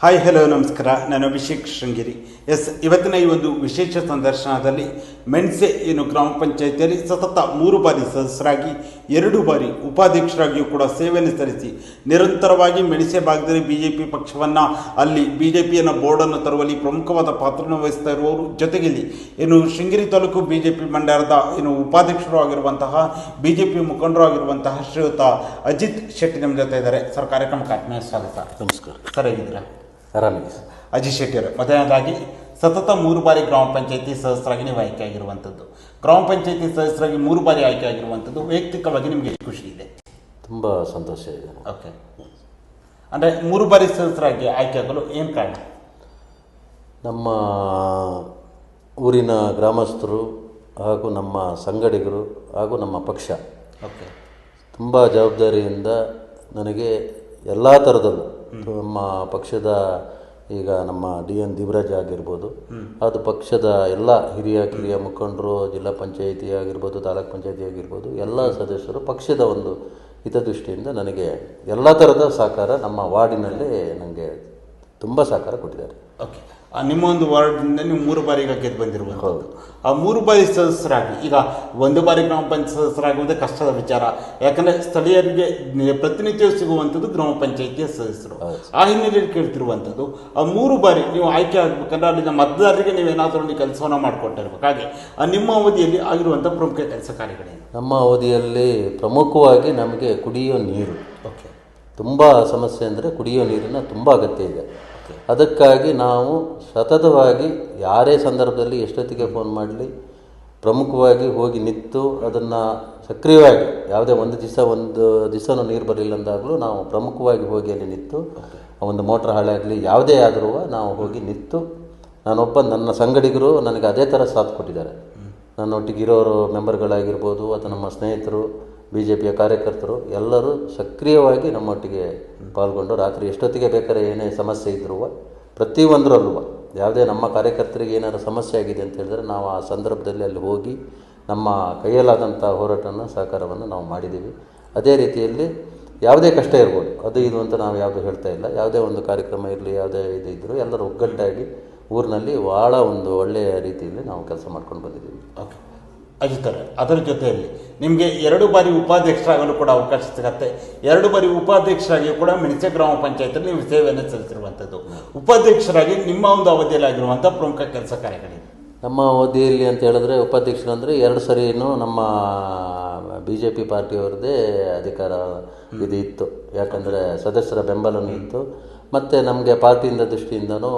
Hi hello ನಮಸ್ಕಾರ. ನಾನು Abhishek Sringeri. S ಇವತ್ತಿನ ಈ ಒಂದು ವಿಶೇಷ ಸಂದರ್ಶನದಲ್ಲಿ ಮೆಣಸೆ ಏನು ಗ್ರಾಮ ಪಂಚಾಯಿತಿಯಲ್ಲಿ ಸತತ ಮೂರು ಬಾರಿ ಸದಸ್ಯರಾಗಿ ಎರಡು ಬಾರಿ ಉಪಾಧ್ಯಕ್ಷರಾಗಿಯೂ ಕೂಡ ಸೇವೆಯನ್ನು ಸಲ್ಲಿಸಿ ನಿರಂತರವಾಗಿ ಮೆಣಸೆ ಭಾಗದಲ್ಲಿ ಬಿ ಜೆ ಪಿ ಪಕ್ಷವನ್ನು ಅಲ್ಲಿ ಬಿ ಜೆ ಪಿಯನ್ನು ಬೋರ್ಡನ್ನು ತರುವಲ್ಲಿ ಪ್ರಮುಖವಾದ ಪಾತ್ರವನ್ನು ವಹಿಸ್ತಾ ಇರುವವರು ಜೊತೆಗೆ ಇಲ್ಲಿ ಏನು Sringeri taluk B J P ಮಂಡ್ಯದ ಏನು ಉಪಾಧ್ಯಕ್ಷರು ಆಗಿರುವಂತಹ ಬಿ ಜೆ ಪಿ ಮುಖಂಡರು ಆಗಿರುವಂತಹ ಶ್ರೀಯುತ ಅಜಿತ್ ಶೆಟ್ಟಿ ನಮ್ಮ ಜೊತೆ ಇದ್ದಾರೆ. ಸರ್ ಕಾರ್ಯಕ್ರಮಕ್ಕೆ ಆತ್ಮೀಯ ಸ್ವಾಗತ. ನಮಸ್ಕಾರ. ಸರ್ ಹೇಗಿದ್ದೀರಾ? ಸರ್ ಅಜಿತ್ ಶೆಟ್ಟಿ ಅವರು ಮೊದಲನೇದಾಗಿ ಸತತ ಮೂರು ಬಾರಿ ಗ್ರಾಮ ಪಂಚಾಯತಿ ಸದಸ್ಯರಾಗಿ ನೀವು ಆಯ್ಕೆ ಆಗಿರುವಂಥದ್ದು ಗ್ರಾಮ ಪಂಚಾಯತಿ ಸದಸ್ಯರಾಗಿ ಮೂರು ಬಾರಿ ಆಯ್ಕೆ ಆಗಿರುವಂಥದ್ದು ವೈಯಕ್ತಿಕವಾಗಿ ನಿಮಗೆ ಎಷ್ಟು ಖುಷಿ ಇದೆ? ತುಂಬ ಸಂತೋಷ ಇದೆ. ಓಕೆ. ಅಂದರೆ ಮೂರು ಬಾರಿ ಸದಸ್ಯರಾಗಿ ಆಯ್ಕೆ ಆಗಲು ಏನು ಕಾರಣ? ನಮ್ಮ ಊರಿನ ಗ್ರಾಮಸ್ಥರು ಹಾಗೂ ನಮ್ಮ ಸಂಗಡಿಗರು ಹಾಗೂ ನಮ್ಮ ಪಕ್ಷ ಓಕೆ. ತುಂಬ ಜವಾಬ್ದಾರಿಯಿಂದ ನನಗೆ ಎಲ್ಲ ಥರದಲ್ಲೂ ನಮ್ಮ ಪಕ್ಷದ ಈಗ ನಮ್ಮ ಡಿ ಎನ್ ದಿವರಾಜ್ ಆಗಿರ್ಬೋದು, ಅದು ಪಕ್ಷದ ಎಲ್ಲ ಹಿರಿಯ ಕಿರಿಯ ಮುಖಂಡರು, ಜಿಲ್ಲಾ ಪಂಚಾಯಿತಿ ಆಗಿರ್ಬೋದು, ತಾಲೂಕ್ ಪಂಚಾಯಿತಿ ಆಗಿರ್ಬೋದು, ಎಲ್ಲ ಸದಸ್ಯರು ಪಕ್ಷದ ಒಂದು ಹಿತದೃಷ್ಟಿಯಿಂದ ನನಗೆ ಎಲ್ಲ ಥರದ ಸಹಕಾರ ನಮ್ಮ ವಾರ್ಡಿನಲ್ಲಿ ನನಗೆ ತುಂಬ ಸಹಕಾರ ಕೊಟ್ಟಿದ್ದಾರೆ. ಓಕೆ ಆ ನಿಮ್ಮ ಒಂದು ವಾರ್ಡ್ನಿಂದ ನೀವು ಮೂರು ಬಾರಿಗೆ ಗೆದ್ದು ಬಂದಿರುವಂಥದ್ದು. ಆ ಮೂರು ಬಾರಿ ಸದಸ್ಯರಾಗಿ ಈಗ ಒಂದು ಬಾರಿ ಗ್ರಾಮ ಪಂಚಾಯತ್ ಸದಸ್ಯರಾಗುವುದೇ ಕಷ್ಟದ ವಿಚಾರ. ಯಾಕಂದರೆ ಸ್ಥಳೀಯರಿಗೆ ಪ್ರತಿನಿತ್ಯ ಸಿಗುವಂಥದ್ದು ಗ್ರಾಮ ಪಂಚಾಯಿತಿಯ ಸದಸ್ಯರು. ಆ ಹಿನ್ನೆಲೆಯಲ್ಲಿ ಕೇಳ್ತಿರುವಂಥದ್ದು ಆ ಮೂರು ಬಾರಿ ನೀವು ಆಯ್ಕೆ ಆಗಬೇಕಂದ್ರೆ ಅಲ್ಲಿನ ಮತದಾರರಿಗೆ ನೀವು ಏನಾದರೂ ಒಂದು ಕೆಲಸವನ್ನು ಮಾಡಿಕೊಟ್ಟಿರ್ಬೇಕು. ಹಾಗೆ ಆ ನಿಮ್ಮ ಅವಧಿಯಲ್ಲಿ ಆಗಿರುವಂಥ ಪ್ರಮುಖ ಕೆಲಸ ಕಾರ್ಯಗಳೇನು? ನಮ್ಮ ಅವಧಿಯಲ್ಲಿ ಪ್ರಮುಖವಾಗಿ ನಮಗೆ ಕುಡಿಯೋ ನೀರು. ಓಕೆ. ತುಂಬ ಸಮಸ್ಯೆ ಅಂದರೆ ಕುಡಿಯೋ ನೀರಿನ ತುಂಬ ಅಗತ್ಯ ಇದೆ. ಅದಕ್ಕಾಗಿ ನಾವು ಸತತವಾಗಿ ಯಾರೇ ಸಂದರ್ಭದಲ್ಲಿ ಎಷ್ಟೊತ್ತಿಗೆ ಫೋನ್ ಮಾಡಲಿ, ಪ್ರಮುಖವಾಗಿ ಹೋಗಿ ನಿಂತು ಅದನ್ನು ಸಕ್ರಿಯವಾಗಿ, ಯಾವುದೇ ಒಂದು ದಿವಸ ಒಂದು ದಿವಸನೂ ನೀರು ಬರಲಿಲ್ಲ ಅಂದಾಗಲೂ ನಾವು ಪ್ರಮುಖವಾಗಿ ಹೋಗಿ ಅಲ್ಲಿ ನಿಂತು ಒಂದು ಮೋಟ್ರ್ ಹಾಳಾಗಲಿ, ಯಾವುದೇ ಆದರೂ ನಾವು ಹೋಗಿ ನಿಂತು, ನಾನೊಬ್ಬ ನನ್ನ ಸಂಗಡಿಗರು ನನಗೆ ಅದೇ ಥರ ಸಾಥ್ ಕೊಟ್ಟಿದ್ದಾರೆ. ನನ್ನೊಟ್ಟಿಗೆ ಇರೋರು, ಮೆಂಬರ್ಗಳಾಗಿರ್ಬೋದು ಅಥವಾ ನಮ್ಮ ಸ್ನೇಹಿತರು ಬಿ ಜೆ ಪಿಯ ಕಾರ್ಯಕರ್ತರು ಎಲ್ಲರೂ ಸಕ್ರಿಯವಾಗಿ ನಮ್ಮೊಟ್ಟಿಗೆ ಪಾಲ್ಗೊಂಡು ರಾತ್ರಿ ಎಷ್ಟೊತ್ತಿಗೆ ಬೇಕಾದ್ರೆ ಏನೇ ಸಮಸ್ಯೆ ಇದ್ರೂ ಪ್ರತಿಯೊಂದರಲ್ಲೂ ಯಾವುದೇ ನಮ್ಮ ಕಾರ್ಯಕರ್ತರಿಗೆ ಏನಾದ್ರು ಸಮಸ್ಯೆ ಆಗಿದೆ ಅಂತ ಹೇಳಿದ್ರೆ ನಾವು ಆ ಸಂದರ್ಭದಲ್ಲಿ ಅಲ್ಲಿ ಹೋಗಿ ನಮ್ಮ ಕೈಯಲ್ಲಾದಂಥ ಹೋರಾಟವನ್ನು, ಸಹಕಾರವನ್ನು ನಾವು ಮಾಡಿದ್ದೀವಿ. ಅದೇ ರೀತಿಯಲ್ಲಿ ಯಾವುದೇ ಕಷ್ಟ ಇರ್ಬೋದು. ಅದು ಇದು ಅಂತ ನಾವು ಯಾವುದು ಹೇಳ್ತಾ ಇಲ್ಲ. ಯಾವುದೇ ಒಂದು ಕಾರ್ಯಕ್ರಮ ಇರಲಿ, ಯಾವುದೇ ಇದು ಇದ್ದರೂ ಎಲ್ಲರೂ ಒಗ್ಗಟ್ಟಾಗಿ ಊರಿನಲ್ಲಿ ಭಾಳ ಒಂದು ಒಳ್ಳೆಯ ರೀತಿಯಲ್ಲಿ ನಾವು ಕೆಲಸ ಮಾಡ್ಕೊಂಡು ಬಂದಿದ್ದೀವಿ. ಓಕೆ. ಅಜಿತ್ ಅವರೇ ಅದರ ಜೊತೆಯಲ್ಲಿ ನಿಮಗೆ ಎರಡು ಬಾರಿ ಉಪಾಧ್ಯಕ್ಷರಾಗಲು ಕೂಡ ಅವಕಾಶ ಸಿಗತ್ತೆ. ಎರಡು ಬಾರಿ ಉಪಾಧ್ಯಕ್ಷರಾಗಿ ಕೂಡ ಮೆಣಸೆ ಗ್ರಾಮ ಪಂಚಾಯತಲ್ಲಿ ನೀವು ಸೇವೆಯನ್ನು ಸಲ್ಲಿಸಿರುವಂಥದ್ದು. ಉಪಾಧ್ಯಕ್ಷರಾಗಿ ನಿಮ್ಮ ಒಂದು ಅವಧಿಯಲ್ಲಿ ಆಗಿರುವಂಥ ಪ್ರಮುಖ ಕೆಲಸ ಕಾರ್ಯಗಳಿವೆ. ನಮ್ಮ ಅವಧಿಯಲ್ಲಿ ಅಂತ ಹೇಳಿದ್ರೆ ಉಪಾಧ್ಯಕ್ಷರು ಅಂದರೆ ಎರಡು ಸರಿನೂ ನಮ್ಮ ಬಿ ಜೆ ಪಿ ಪಾರ್ಟಿಯವ್ರದ್ದೇ ಅಧಿಕಾರ ಇದು ಇತ್ತು. ಯಾಕಂದರೆ ಸದಸ್ಯರ ಬೆಂಬಲನೂ ಇತ್ತು. ಮತ್ತು ನಮಗೆ ಪಾರ್ಟಿಯಿಂದ ದೃಷ್ಟಿಯಿಂದನೂ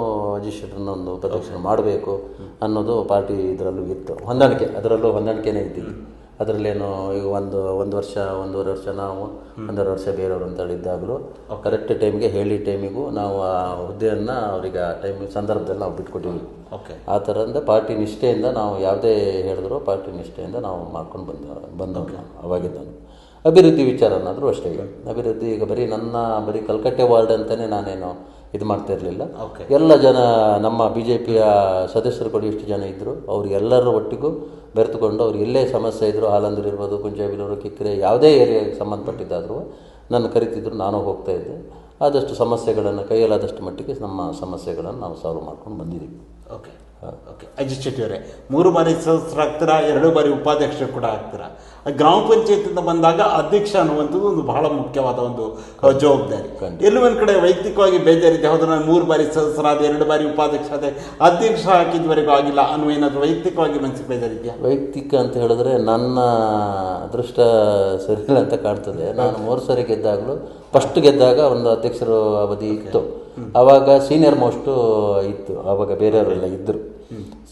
ಒಂದು ಪ್ರದರ್ಶನ ಮಾಡಬೇಕು ಅನ್ನೋದು ಪಾರ್ಟಿ ಇದರಲ್ಲೂ ಇತ್ತು. ಹೊಂದಾಣಿಕೆ ಅದರಲ್ಲೂ ಹೊಂದಾಣಿಕೆನೇ ಇದ್ದೀವಿ. ಅದರಲ್ಲೇನು ಈಗ ಒಂದು ಒಂದು ವರ್ಷ ಒಂದೂವರೆ ವರ್ಷ ನಾವು ಒಂದೂವರೆ ವರ್ಷ ಬೇರೆಯವರು ಅಂತ ಹೇಳಿದ್ದಾಗಲೂ ಕರೆಕ್ಟ್ ಟೈಮ್ಗೆ ಹೇಳಿ ಟೈಮಿಗೂ ನಾವು ಆ ಹುದ್ದೆಯನ್ನು ಅವರಿಗೆ ಆ ಟೈಮ್ ಸಂದರ್ಭದಲ್ಲಿ ನಾವು ಬಿಟ್ಕೊಟ್ಟಿವಿ ಓಕೆ ಆ ಥರದಿಂದ ಪಾರ್ಟಿ ನಿಷ್ಠೆಯಿಂದ ನಾವು ಯಾವುದೇ ಹೇಳಿದ್ರು ಪಾರ್ಟಿ ನಿಷ್ಠೆಯಿಂದ ನಾವು ಮಾಡ್ಕೊಂಡು ಬಂದ ಅವಾಗಿದ್ದನು ಅಭಿವೃದ್ಧಿ ವಿಚಾರನಾದರೂ ಅಷ್ಟೇ. ಈಗ ಅಭಿವೃದ್ಧಿ ಈಗ ಬರೀ ನನ್ನ ಬರೀ ಕಲ್ಕಟ್ಟೆ ವಾರ್ಡ್ ಅಂತಲೇ ನಾನೇನು ಇದು ಮಾಡ್ತಾ ಇರಲಿಲ್ಲ ಓಕೆ ಎಲ್ಲ ಜನ ನಮ್ಮ ಬಿ ಜೆ ಪಿಯ ಸದಸ್ಯರು ಕೂಡ ಎಷ್ಟು ಜನ ಇದ್ದರು ಅವ್ರು ಎಲ್ಲರ ಒಟ್ಟಿಗೂ ಬೆರೆತುಕೊಂಡು ಅವ್ರು ಎಲ್ಲೇ ಸಮಸ್ಯೆ ಇದ್ದರು ಹಾಲಂದ್ರ ಇರ್ಬೋದು ಕುಂಜಾಬಿಲೂರು ಕಿಕ್ಕರೆ ಯಾವುದೇ ಏರಿಯಾಗೆ ಸಂಬಂಧಪಟ್ಟಿದ್ದಾದರೂ ನನ್ನ ಕರಿತಿದ್ರು ನಾನು ಹೋಗ್ತಾ ಇದ್ದೆ. ಆದಷ್ಟು ಸಮಸ್ಯೆಗಳನ್ನು ಕೈಯಲ್ಲಾದಷ್ಟು ಮಟ್ಟಿಗೆ ನಮ್ಮ ಸಮಸ್ಯೆಗಳನ್ನು ನಾವು ಸಾಲ್ವ್ ಮಾಡ್ಕೊಂಡು ಬಂದಿದ್ದೀವಿ. ಓಕೆ ಓಕೆ ಅವರೇ ಮೂರು ಬಾರಿ ಸದಸ್ಯರಾಗ್ತೀರಾ ಎರಡು ಬಾರಿ ಉಪಾಧ್ಯಕ್ಷರು ಕೂಡ ಆಗ್ತೀರಾ? ಗ್ರಾಮ ಪಂಚಾಯತಿಂದ ಬಂದಾಗ ಅಧ್ಯಕ್ಷ ಅನ್ನುವಂಥದ್ದು ಒಂದು ಬಹಳ ಮುಖ್ಯವಾದ ಒಂದು ಜವಾಬ್ದಾರಿ. ಎಲ್ಲೂ ಒಂದು ಕಡೆ ವೈಯಕ್ತಿಕವಾಗಿ ಬೇಜಾರಿದೆ ಹೌದು ನಾನು ಮೂರು ಬಾರಿ ಸದಸ್ಯರಾದೆ ಎರಡು ಬಾರಿ ಉಪಾಧ್ಯಕ್ಷ ಆದೆ ಅಧ್ಯಕ್ಷ ಹಾಕಿದ್ವರೆಗೂ ಆಗಿಲ್ಲ ಅನ್ನುವ ಏನಾದರೂ ವೈಯಕ್ತಿಕವಾಗಿ ಮನಸ್ಸಿಗೆ ಬೇಜಾರಿದೆಯಾ? ವೈಯಕ್ತಿಕ ಅಂತ ಹೇಳಿದ್ರೆ ನನ್ನ ಅದೃಷ್ಟ ಸರಿಯಿಲ್ಲ ಅಂತ ಕಾಣ್ತದೆ. ನಾನು ಮೂರು ಸಾರಿ ಗೆದ್ದಾಗಲೂ ಫಸ್ಟ್ ಗೆದ್ದಾಗ ಒಂದು ಅಧ್ಯಕ್ಷರು ಅವಧಿ ಇತ್ತು. ಆವಾಗ ಸೀನಿಯರ್ ಮೋಸ್ಟು ಇತ್ತು. ಆವಾಗ ಬೇರೆಯವರೆಲ್ಲ ಇದ್ದರು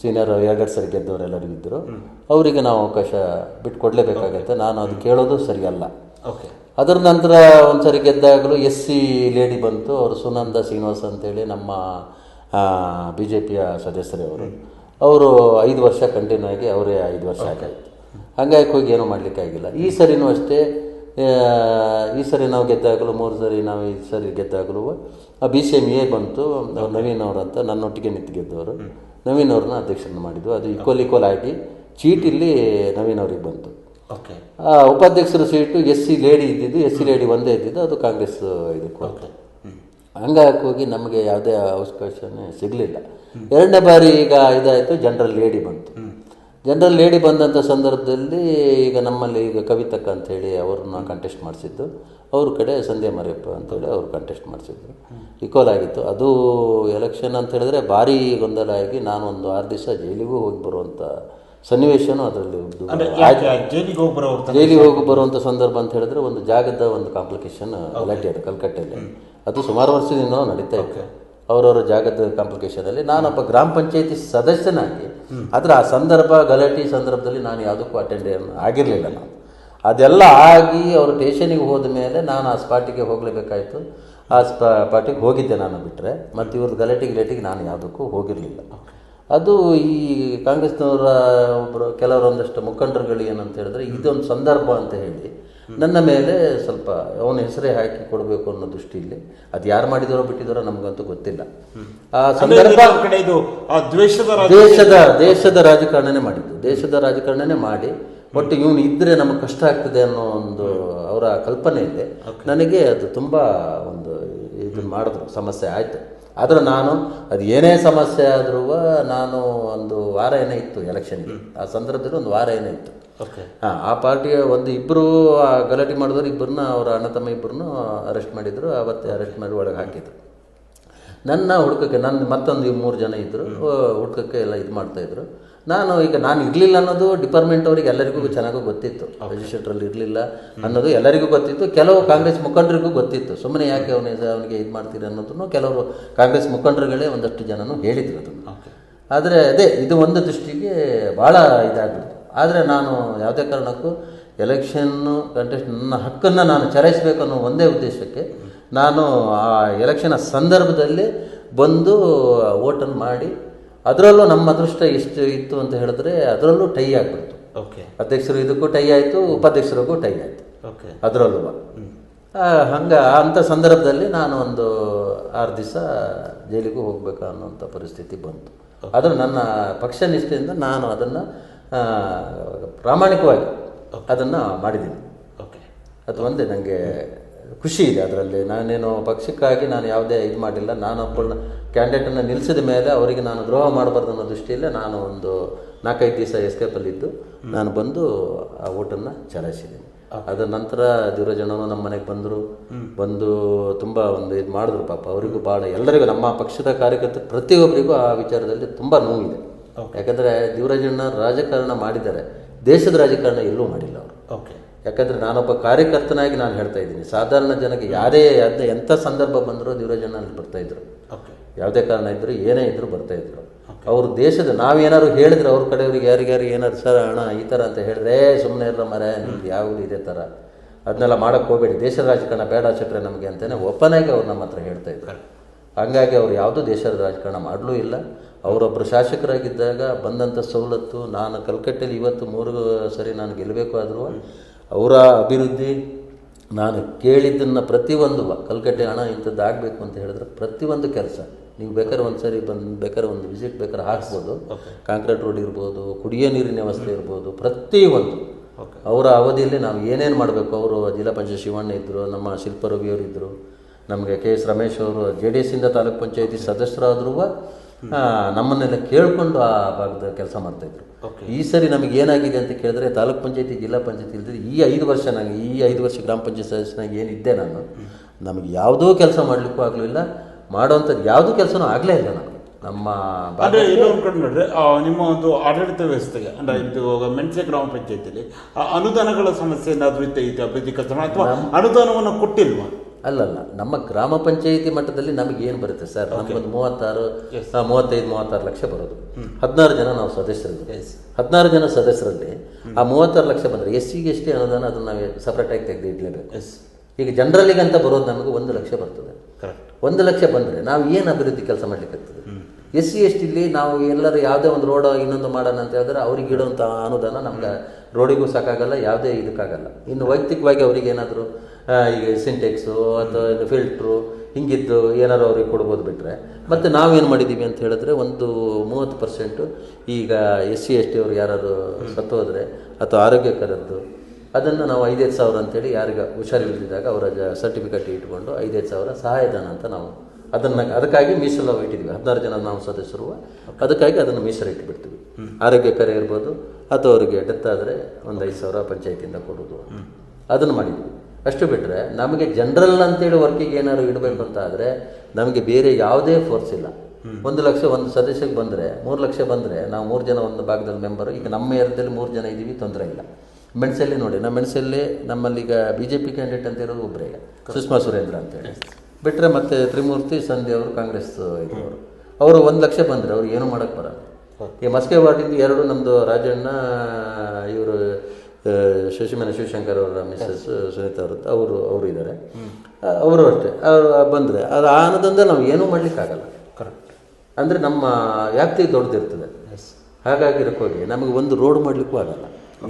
ಸೀನಿಯರ್ ಎರಡೆರಡು ಸರಿ ಗೆದ್ದವರೆಲ್ಲರೂ ಇದ್ದರು ಅವರಿಗೆ ನಾವು ಅವಕಾಶ ಬಿಟ್ಟು ಬಿಟ್ಕೊಡ್ಲೇಬೇಕಾಗತ್ತೆ ನಾನು ಅದು ಕೇಳೋದು ಸರಿಯಲ್ಲ. ಓಕೆ ಅದರ ನಂತರ ಒಂದು ಸರಿ ಗೆದ್ದಾಗಲೂ ಎಸ್ ಸಿ ಲೇಡಿ ಬಂತು. ಅವರು ಸುನಂದ ಶ್ರೀನಿವಾಸ್ ಅಂತೇಳಿ ನಮ್ಮ ಬಿ ಜೆ ಪಿಯ ಸದಸ್ಯರೇ ಅವರು. ಅವರು ಐದು ವರ್ಷ ಕಂಟಿನ್ಯೂ ಆಗಿ ಅವರೇ ಐದು ವರ್ಷ ಆಗಾಯಿತು. ಹಂಗಾಗಿ ಹೋಗಿ ಏನೂ ಮಾಡಲಿಕ್ಕಾಗಿಲ್ಲ ಈ ಸರಿನೂ ಅಷ್ಟೇ ಈ ಸರಿ ನಾವು ಗೆದ್ದಾಗಲೂ ಮೂರು ಸರಿ ನಾವು ಈ ಸರಿ ಗೆದ್ದಾಗಲೂ ಬಿ ಸಿ ಎಂ ಎ ಬಂತು. ನವೀನ್ ಅವರಂತ ನನ್ನೊಟ್ಟಿಗೆ ನಿಂತು ಗೆದ್ದವರು. ನವೀನ್ ಅವ್ರನ್ನ ಅಧ್ಯಕ್ಷರನ್ನ ಮಾಡಿದ್ದು. ಅದು ಈಕ್ವಲ್ ಈಕ್ವಲ್ ಆಗಿ ಇಲ್ಲಿ ನವೀನ್ ಅವ್ರಿಗೆ ಬಂತು. ಓಕೆ. ಉಪಾಧ್ಯಕ್ಷರ ಸೀಟು ಎಸ್ ಸಿ ಲೇಡಿ ಇದ್ದಿದ್ದು ಎಸ್ ಸಿ ಲೇಡಿ ಒಂದೇ ಇದ್ದಿದ್ದು ಅದು ಕಾಂಗ್ರೆಸ್ ಇದಕ್ಕೆ ಓಕೆ. ಹಂಗಾಗಿ ಹೋಗಿ ನಮಗೆ ಯಾವುದೇ ಅವಕಾಶನೇ ಸಿಗಲಿಲ್ಲ. ಎರಡನೇ ಬಾರಿ ಈಗ ಇದಾಯಿತು ಜನರಲ್ ಲೇಡಿ ಬಂತು. ಜನರಲ್ ಲೇಡಿ ಬಂದಂಥ ಸಂದರ್ಭದಲ್ಲಿ ಈಗ ನಮ್ಮಲ್ಲಿ ಈಗ ಕವಿತಕ್ಕ ಅಂಥೇಳಿ ಅವ್ರನ್ನ ಕಂಟೆಸ್ಟ್ ಮಾಡಿಸಿದ್ದು. ಅವ್ರ ಕಡೆ ಸಂಧ್ಯಾ ಮರಿಯಪ್ಪ ಅಂತೇಳಿ ಅವ್ರು ಕಂಟೆಸ್ಟ್ ಮಾಡಿಸಿದ್ರು. ಈಕ್ವಲ್ ಆಗಿತ್ತು. ಅದು ಎಲೆಕ್ಷನ್ ಅಂತ ಹೇಳಿದ್ರೆ ಭಾರಿ ಗೊಂದಲ ಆಗಿ ನಾನು ಒಂದು ಆರು ದಿವಸ ಜೈಲಿಗೂ ಹೋಗಿ ಬರುವಂಥ ಸನ್ನಿವೇಶನೂ ಅದರಲ್ಲಿ? ಜೈಲಿಗೆ ಹೋಗಿ ಬರುವಂಥ ಸಂದರ್ಭ ಅಂತ ಹೇಳಿದ್ರೆ ಒಂದು ಜಾಗದ ಒಂದು ಕಾಂಪ್ಲಿಕೇಶನ್ ಗಲಾಟೆ ಅದು ಕಲ್ಕಟ್ಟೆಯಲ್ಲಿ. ಅದು ಸುಮಾರು ವರ್ಷದಿಂದ ನಡೀತಾ ಇತ್ತು ಅವರವರ ಜಾಗದ ಕಾಂಪ್ಲಿಕೇಶನಲ್ಲಿ ನಾನೊಬ್ಬ ಗ್ರಾಮ ಪಂಚಾಯತಿ ಸದಸ್ಯನಾಗಿ ಆದರೆ ಆ ಸಂದರ್ಭ, ಗಲಾಟೆ ಸಂದರ್ಭದಲ್ಲಿ ನಾನು ಯಾವುದಕ್ಕೂ ಅಟೆಂಡ್ ಆಗಿರಲಿಲ್ಲ ನಾನು. ಅದೆಲ್ಲ ಆಗಿ ಅವರು ಟೇಷನಿಗೆ ಹೋದ ಮೇಲೆ ನಾನು ಆ ಸ್ಪಾಟಿಗೆ ಹೋಗಲೇಬೇಕಾಯಿತು. ಆ ಸ್ಪಾ ಪಾಟಿಗೆ ಹೋಗಿದ್ದೆ ನಾನು ಬಿಟ್ಟರೆ ಮತ್ತು ಇವ್ರದ್ದು ಗಲಾಟೆ, ಗಿಲಾಟಿಗೆ ನಾನು ಯಾವುದಕ್ಕೂ ಹೋಗಿರಲಿಲ್ಲ. ಅದು ಈ ಕಾಂಗ್ರೆಸ್ನವರ ಒಬ್ಬರು ಕೆಲವರೊಂದಷ್ಟು ಮುಖಂಡರುಗಳು ಏನಂತ ಹೇಳಿದ್ರೆ, ಇದೊಂದು ಸಂದರ್ಭ ಅಂತ ಹೇಳಿ ನನ್ನ ಮೇಲೆ ಸ್ವಲ್ಪ ಅವನ ಹೆಸರೇ ಹಾಕಿ ಕೊಡಬೇಕು ಅನ್ನೋ ದೃಷ್ಟಿಯಲ್ಲಿ ಅದು ಯಾರು ಮಾಡಿದಾರೋ ಬಿಟ್ಟಿದಾರೋ ನಮಗಂತೂ ಗೊತ್ತಿಲ್ಲ. ಆ ಸಂದರ್ಭ ದೇಶದ ದೇಶದ ರಾಜಕಾರಣನೇ ಮಾಡಿದ್ದು. ದೇಶದ ರಾಜಕಾರಣನೇ ಮಾಡಿ ಬಟ್ ಇವನು ಇದ್ರೆ ನಮಗೆ ಕಷ್ಟ ಆಗ್ತದೆ ಅನ್ನೋ ಒಂದು ಅವರ ಕಲ್ಪನೆ ಇದೆ. ನನಗೆ ಅದು ತುಂಬ ಒಂದು ಇದನ್ನ ಮಾಡಿದ್ರು ಸಮಸ್ಯೆ ಆಯಿತು. ಆದರೆ ನಾನು ಅದು ಏನೇ ಸಮಸ್ಯೆ ಆದ್ರೂ ನಾನು ಒಂದು ವಾರ ಏನೇ ಇತ್ತು ಎಲೆಕ್ಷನ್ಗೆ ಆ ಸಂದರ್ಭದಲ್ಲಿ ಒಂದು ವಾರ ಏನೇ ಇತ್ತು. ಹಾಂ ಆ ಪಾರ್ಟಿಯ ಒಂದು ಇಬ್ಬರು ಗಲಾಟೆ ಮಾಡಿದವರು ಇಬ್ಬರನ್ನ ಅವರ ಅಣ್ಣ ತಮ್ಮ ಇಬ್ಬರನ್ನು ಅರೆಸ್ಟ್ ಮಾಡಿದ್ರು ಅವತ್ತೇ ಅರೆಸ್ಟ್ ಮಾಡಿ ಒಳಗೆ ಹಾಕಿದ್ರು. ನನ್ನ ಹುಡುಕಕ್ಕೆ ನನ್ನ ಮತ್ತೊಂದು ಮೂರು ಜನ ಇದ್ದರು ಹುಡುಕಕ್ಕೆ ಎಲ್ಲ ಇದು ಮಾಡ್ತಾಯಿದ್ರು ನಾನು ಈಗ ನಾನು ಇರಲಿಲ್ಲ ಅನ್ನೋದು ಡಿಪಾರ್ಟ್ಮೆಂಟ್ ಅವರಿಗೆ ಎಲ್ಲರಿಗೂ ಚೆನ್ನಾಗೂ ಗೊತ್ತಿತ್ತು. ರಿಜಿಸ್ಟ್ರಲ್ಲಿ ಇರಲಿಲ್ಲ ಅನ್ನೋದು ಎಲ್ಲರಿಗೂ ಗೊತ್ತಿತ್ತು. ಕೆಲವು ಕಾಂಗ್ರೆಸ್ ಮುಖಂಡರಿಗೂ ಗೊತ್ತಿತ್ತು. ಸುಮ್ಮನೆ ಯಾಕೆ ಅವನ ಅವನಿಗೆ ಇದು ಮಾಡ್ತೀರಿ ಅನ್ನೋದನ್ನು ಕೆಲವರು ಕಾಂಗ್ರೆಸ್ ಮುಖಂಡರುಗಳೇ ಒಂದಷ್ಟು ಜನನು ಹೇಳಿದ್ರು ಅದನ್ನು. ಆದರೆ ಅದೇ ಇದು ಒಂದು ದೃಷ್ಟಿಗೆ ಭಾಳ ಇದಾಗ್ಬಿಡ್ತು. ಆದರೆ ನಾನು ಯಾವುದೇ ಕಾರಣಕ್ಕೂ ಎಲೆಕ್ಷನ್ನು ಕಂಟೆಸ್ಟ್ ನನ್ನ ಹಕ್ಕನ್ನು ನಾನು ಚರಾಯಿಸಬೇಕು ಅನ್ನೋ ಒಂದೇ ಉದ್ದೇಶಕ್ಕೆ ನಾನು ಆ ಎಲೆಕ್ಷನ್ ಸಂದರ್ಭದಲ್ಲಿ ಬಂದು ಓಟನ್ನು ಮಾಡಿ ಅದರಲ್ಲೂ ನಮ್ಮ ಅದೃಷ್ಟ ಎಷ್ಟು ಇತ್ತು ಅಂತ ಹೇಳಿದ್ರೆ ಅದರಲ್ಲೂ ಟೈ ಆಗ್ಬಿಡ್ತು. ಓಕೆ ಅಧ್ಯಕ್ಷರು ಇದಕ್ಕೂ ಟೈ ಆಯಿತು ಉಪಾಧ್ಯಕ್ಷರಿಗೂ ಟೈ ಆಯಿತು. ಓಕೆ ಅದರಲ್ಲೂ. ಹಂಗೆ ಅಂಥ ಸಂದರ್ಭದಲ್ಲಿ ನಾನು ಒಂದು ಆರು ದಿವಸ ಜೈಲಿಗೂ ಹೋಗ್ಬೇಕು ಅನ್ನೋಂಥ ಪರಿಸ್ಥಿತಿ ಬಂತು. ಆದರೂ ನನ್ನ ಪಕ್ಷ ನಿಷ್ಠೆಯಿಂದ ನಾನು ಅದನ್ನು ಪ್ರಾಮಾಣಿಕವಾಗಿ ಅದನ್ನು ಮಾಡಿದ್ದೀನಿ. ಓಕೆ ಅದು ಒಂದೇ ನನಗೆ ಖುಷಿ ಇದೆ ಅದರಲ್ಲಿ. ನಾನೇನು ಪಕ್ಷಕ್ಕಾಗಿ ನಾನು ಯಾವುದೇ ಇದು ಮಾಡಿಲ್ಲ. ನಾನೊಬ್ಬಳನ್ನ ಕ್ಯಾಂಡಿಡೇಟನ್ನು ನಿಲ್ಲಿಸಿದ ಮೇಲೆ ಅವರಿಗೆ ನಾನು ದ್ರೋಹ ಮಾಡಬಾರ್ದು ಅನ್ನೋ ದೃಷ್ಟಿಯಲ್ಲೇ ನಾನು ಒಂದು ನಾಲ್ಕೈದು ದಿವಸ ಎಸ್ಕೇಪಲ್ಲಿದ್ದು ನಾನು ಬಂದು ಆ ಓಟನ್ನು ಚಲಾಯಿಸಿದ್ದೀನಿ. ಅದರ ನಂತರ ದಿವರಜನರು ನಮ್ಮ ಮನೆಗೆ ಬಂದರು. ಬಂದು ತುಂಬ ಒಂದು ಇದು ಮಾಡಿದ್ರು ಪಾಪ. ಅವರಿಗೂ ಭಾಳ ಎಲ್ಲರಿಗೂ ನಮ್ಮ ಪಕ್ಷದ ಕಾರ್ಯಕರ್ತರು ಪ್ರತಿಯೊಬ್ಬರಿಗೂ ಆ ವಿಚಾರದಲ್ಲಿ ತುಂಬ ನೋವಿದೆ. ಯಾಕಂದರೆ ದೇವರಾಜಣ್ಣ ರಾಜಕಾರಣ ಮಾಡಿದ್ದಾರೆ. ದೇಶದ ರಾಜಕಾರಣ ಎಲ್ಲೂ ಮಾಡಿಲ್ಲ ಅವರು. ಓಕೆ ಯಾಕಂದರೆ ನಾನೊಬ್ಬ ಕಾರ್ಯಕರ್ತನಾಗಿ ನಾನು ಹೇಳ್ತಾ ಇದ್ದೀನಿ. ಸಾಧಾರಣ ಜನಕ್ಕೆ ಯಾರೇ ಅದ್ನ ಎಂಥ ಸಂದರ್ಭ ಬಂದರೂ ದೇವರಾಜಣ್ಣ ಅಲ್ಲಿ ಬರ್ತಾ ಇದ್ರು. ಓಕೆ ಯಾವುದೇ ಕಾರಣ ಇದ್ದರೂ ಏನೇ ಇದ್ದರೂ ಬರ್ತಾ ಇದ್ರು. ಅವರು ದೇಶದ ನಾವೇನಾದ್ರು ಹೇಳಿದ್ರೆ ಅವ್ರ ಕಡೆಯವ್ರಿಗೆ ಯಾರಿಗ್ಯಾರು ಏನಾದ್ರು ಸರ್ ಅಣ್ಣ ಈ ಥರ ಅಂತ ಹೇಳಿದ್ರೆ ಸುಮ್ಮನೆ ಇರೋ ಮರ ನಿಮ್ಗೆ ಯಾವಾಗಲೂ ಇದೇ ಥರ ಅದನ್ನೆಲ್ಲ ಮಾಡೋಕ್ಕೆ ಹೋಗಬೇಡಿ. ದೇಶದ ರಾಜಕಾರಣ ಬೇಡ ಚಟ್ರೆ ನಮಗೆ ಅಂತಲೇ ಒಪ್ಪನಾಗಿ ಅವ್ರು ನಮ್ಮ ಹತ್ರ ಹೇಳ್ತಾ ಇದ್ರು. ಹಾಗಾಗಿ ಅವ್ರು ಯಾವುದೂ ದೇಶದ ರಾಜಕಾರಣ ಮಾಡಲೂ ಇಲ್ಲ. ಅವರೊಬ್ಬರು ಶಾಸಕರಾಗಿದ್ದಾಗ ಬಂದಂಥ ಸವಲತ್ತು ನಾನು ಕಲ್ಕಟ್ಟೆಯಲ್ಲಿ ಇವತ್ತು ಮೂರು ಸರಿ ನಾನು ಗೆಲ್ಲಬೇಕು ಆದರೂ ಅವರ ಅಭಿವೃದ್ಧಿ ನಾನು ಕೇಳಿದ್ದನ್ನು ಪ್ರತಿಯೊಂದು ಕಲ್ಕಟ್ಟೆ ಹಣ ಇಂಥದ್ದು ಆಗಬೇಕು ಅಂತ ಹೇಳಿದ್ರೆ ಪ್ರತಿಯೊಂದು ಕೆಲಸ. ನೀವು ಬೇಕಾದ್ರೆ ಒಂದು ಸರಿ ಬಂದು ಬೇಕಾದ್ರೆ ಒಂದು ವಿಸಿಟ್ ಬೇಕಾದ್ರೆ ಹಾಕ್ಬೋದು. ಕಾಂಕ್ರೀಟ್ ರೋಡ್ ಇರ್ಬೋದು ಕುಡಿಯೋ ನೀರಿನ ವ್ಯವಸ್ಥೆ ಇರ್ಬೋದು ಪ್ರತಿಯೊಂದು. ಅವರ ಅವಧಿಯಲ್ಲಿ ನಾವು ಏನೇನು ಮಾಡಬೇಕು? ಅವರು ಜಿಲ್ಲಾ ಪಂಚಾಯತ್ ಶಿವಣ್ಣ ಇದ್ದರು ನಮ್ಮ ಶಿಲ್ಪ ರವಿಯವರು ಇದ್ದರು ನಮಗೆ ಕೆ ಎಸ್ ರಮೇಶ್ ಅವರು ಜೆ ಡಿ ಎಸ್ಸಿಂದ ತಾಲೂಕು ಪಂಚಾಯತಿ ಸದಸ್ಯರಾದ್ರೂ ನಮ್ಮನ್ನೆಲ್ಲ ಕೇಳಿಕೊಂಡು ಆ ಭಾಗದ ಕೆಲಸ ಮಾಡ್ತಾಯಿದ್ರು ಈ ಸರಿ ನಮಗೆ ಏನಾಗಿದೆ ಅಂತ ಕೇಳಿದ್ರೆ ತಾಲೂಕ್ ಪಂಚಾಯತಿ ಜಿಲ್ಲಾ ಪಂಚಾಯತಿ ಇಲ್ದಿದ್ರೆ ಈ ಐದು ವರ್ಷ ನನಗೆ ಈ ಐದು ವರ್ಷ ಗ್ರಾಮ ಪಂಚಾಯತ್ ಸದಸ್ಯನಾಗಿ ಏನಿದ್ದೆ ನಾನು ನಮಗೆ ಯಾವುದೋ ಕೆಲಸ ಮಾಡಲಿಕ್ಕೂ ಆಗಲಿಲ್ಲ ಮಾಡೋವಂಥದ್ದು ಯಾವುದೂ ಕೆಲಸನೂ ಆಗಲೇ ಇಲ್ಲ ನಮಗೆ. ನಮ್ಮ ಅಂದ್ರೆ ಇನ್ನೊಂದು ಕಡೆ ನೋಡ್ರೆ ಆ, ನಿಮ್ಮ ಒಂದು ಆಡಳಿತ ವ್ಯವಸ್ಥೆಗೆ ಅಂದ್ರೆ ಇದು ಮೆಣಸೆ ಗ್ರಾಮ ಪಂಚಾಯತಿಯಲ್ಲಿ ಆ ಅನುದಾನಗಳ ಸಮಸ್ಯೆ ಏನಾದರೂ ಇದೆ ಅಭಿವೃದ್ಧಿ ಕೆಲಸ ಅಥವಾ ಅನುದಾನವನ್ನು ಕೊಟ್ಟಿಲ್ವಾ? ಅಲ್ಲಲ್ಲ ನಮ್ಮ ಗ್ರಾಮ ಪಂಚಾಯಿತಿ ಮಟ್ಟದಲ್ಲಿ ನಮಗೆ ಏನು ಬರುತ್ತೆ ಸರ್? ನಮಗೊಂದು ಮೂವತ್ತಾರು ಮೂವತ್ತೈದು ಮೂವತ್ತಾರು ಲಕ್ಷ ಬರೋದು. ಹದಿನಾರು ಜನ ನಾವು ಸದಸ್ಯರು ಹದಿನಾರು ಜನ ಸದಸ್ಯರಲ್ಲಿ ಆ ಮೂವತ್ತಾರು ಲಕ್ಷ ಬಂದರೆ ಎಸ್ ಸಿಗೆ ಎಷ್ಟೇ ಅನುದಾನ ಅದನ್ನು ನಾವು ಸಪ್ರೇಟಾಗಿ ತೆಗೆದು ಇಡಲೇಬೇಕು ಎಸ್ ಈಗ ಜನರಲ್ಲಿಗೆ ಅಂತ ಬರೋದು ನಮಗೆ ಒಂದು ಲಕ್ಷ ಬರ್ತದೆ. ಒಂದು ಲಕ್ಷ ಬಂದರೆ ನಾವು ಏನು ಅಭಿವೃದ್ಧಿ ಕೆಲಸ ಮಾಡಲಿಕ್ಕಾಗ್ತದೆ? ಎಸ್ ಸಿ ಎಸ್ ಟಿಲಿ ನಾವು ಎಲ್ಲರೂ ಯಾವುದೇ ಒಂದು ರೋಡ್ ಇನ್ನೊಂದು ಮಾಡೋಣ ಅಂತ ಹೇಳಿದ್ರೆ ಅವ್ರಿಗೆ ಇಡೋಂಥ ಅನುದಾನ ನಮ್ಗೆ ರೋಡಿಗೂ ಸಾಕಾಗಲ್ಲ ಯಾವುದೇ ಇದಕ್ಕಾಗಲ್ಲ. ಇನ್ನು ವೈಯಕ್ತಿಕವಾಗಿ ಅವ್ರಿಗೆ ಏನಾದರೂ ಈಗ ಸಿಂಟೆಕ್ಸು ಅಥವಾ ಫಿಲ್ಟ್ರು ಹಿಂಗಿದ್ದು ಏನಾರು ಅವ್ರಿಗೆ ಕೊಡ್ಬೋದು ಬಿಟ್ಟರೆ ಮತ್ತು ನಾವೇನು ಮಾಡಿದ್ದೀವಿ ಅಂತ ಹೇಳಿದ್ರೆ ಒಂದು ಮೂವತ್ತು ಪರ್ಸೆಂಟು ಈಗ ಎಸ್ ಸಿ ಎಸ್ ಟಿ ಅವ್ರಿಗೆ ಯಾರಾದ್ರು ಸತ್ತು ಹೋದರೆ ಅಥವಾ ಆರೋಗ್ಯಕರದ್ದು ಅದನ್ನು ನಾವು ಐದೈದು ಸಾವಿರ ಅಂತೇಳಿ ಯಾರಿಗೆ ಹುಷಾರಿಲ್ಲದಿದ್ದಾಗ ಅವರ ಜ ಸರ್ಟಿಫಿಕೇಟ್ ಇಟ್ಕೊಂಡು ಐದೈದು ಸಾವಿರ ಸಹಾಯಧನ ಅಂತ ನಾವು ಅದನ್ನ ಅದಕ್ಕಾಗಿ ಮೀಸಲು ಇಟ್ಟಿದ್ವಿ. ಹದಿನಾರು ಜನ ನಾವು ಸದಸ್ಯರು. ಅದಕ್ಕಾಗಿ ಅದನ್ನು ಮೀಸಲು ಇಟ್ಬಿಡ್ತೀವಿ. ಆರೋಗ್ಯಕರ ಇರ್ಬೋದು ಅಥವಾ ಅವರಿಗೆ ಡೆತ್ ಆದರೆ ಒಂದು ಐದು ಸಾವಿರ ಪಂಚಾಯತಿಯಿಂದ ಕೊಡೋದು ಅದನ್ನು ಮಾಡಿದ್ವಿ. ಅಷ್ಟು ಬಿಟ್ಟರೆ ನಮಗೆ ಜನರಲ್ ಅಂತೇಳಿ ವರ್ಕಿಗೆ ಏನಾದ್ರು ಇಡಬೇಕು ಅಂತ ಆದರೆ ನಮಗೆ ಬೇರೆ ಯಾವುದೇ ಫೋರ್ಸ್ ಇಲ್ಲ. ಒಂದು ಲಕ್ಷ ಒಂದು ಸದಸ್ಯಕ್ಕೆ ಬಂದರೆ ಮೂರು ಲಕ್ಷ ಬಂದರೆ ನಾವು ಮೂರು ಜನ ಒಂದು ಭಾಗದಲ್ಲಿ ಮೆಂಬರು ಈಗ ನಮ್ಮ ಏರಿಯಾದಲ್ಲಿ ಮೂರು ಜನ ಇದ್ದೀವಿ ತೊಂದರೆ ಇಲ್ಲ. ಮೆಣಸಲ್ಲಿ ನೋಡಿ ನಮ್ಮ ಮೆಣಸಲ್ಲಿ ನಮ್ಮಲ್ಲಿ ಈಗ ಬಿ ಜೆ ಪಿ ಕ್ಯಾಂಡಿಡೇಟ್ ಅಂತ ಇರೋದು ಒಬ್ಬರೇ ಈಗ ಸುಷ್ಮಾ ಸುರೇಂದ್ರ ಅಂತೇಳಿ ಬಿಟ್ಟರೆ ಮತ್ತೆ ತ್ರಿಮೂರ್ತಿ ಸಂಧಿ ಅವರು ಕಾಂಗ್ರೆಸ್ ಇದ್ದವರು. ಅವರು ಒಂದು ಲಕ್ಷ ಬಂದರೆ ಅವ್ರು ಏನು ಮಾಡೋಕ್ಕೆ ಬರಲ್ಲ. ಈ ಮಸ್ಕೆ ವಾರ್ಡಿಂದ ಎರಡು ನಮ್ಮದು ರಾಜಣ್ಣ ಇವರು ಶಶಿಮನ ಶಿವಶಂಕರ್ ಅವರ ಮಿಸ್ಸಸ್ ಸುನೀತಾ ಅವರು ಅವರು ಅವರು ಇದ್ದಾರೆ. ಅವರು ಅಷ್ಟೇ. ಅವರು ಬಂದರೆ ಅದು ಆ ಅನುದಾನದಲ್ಲಿ ನಾವು ಏನೂ ಮಾಡಲಿಕ್ಕಾಗಲ್ಲ. ಕರೆಕ್ಟ್ ಅಂದರೆ ನಮ್ಮ ವ್ಯಾಪ್ತಿ ದೊಡ್ಡದಿರ್ತದೆ. ಹಾಗಾಗಿ ಹೋಗಿ ನಮಗೆ ಒಂದು ರೋಡ್ ಮಾಡಲಿಕ್ಕೂ ಆಗಲ್ಲ.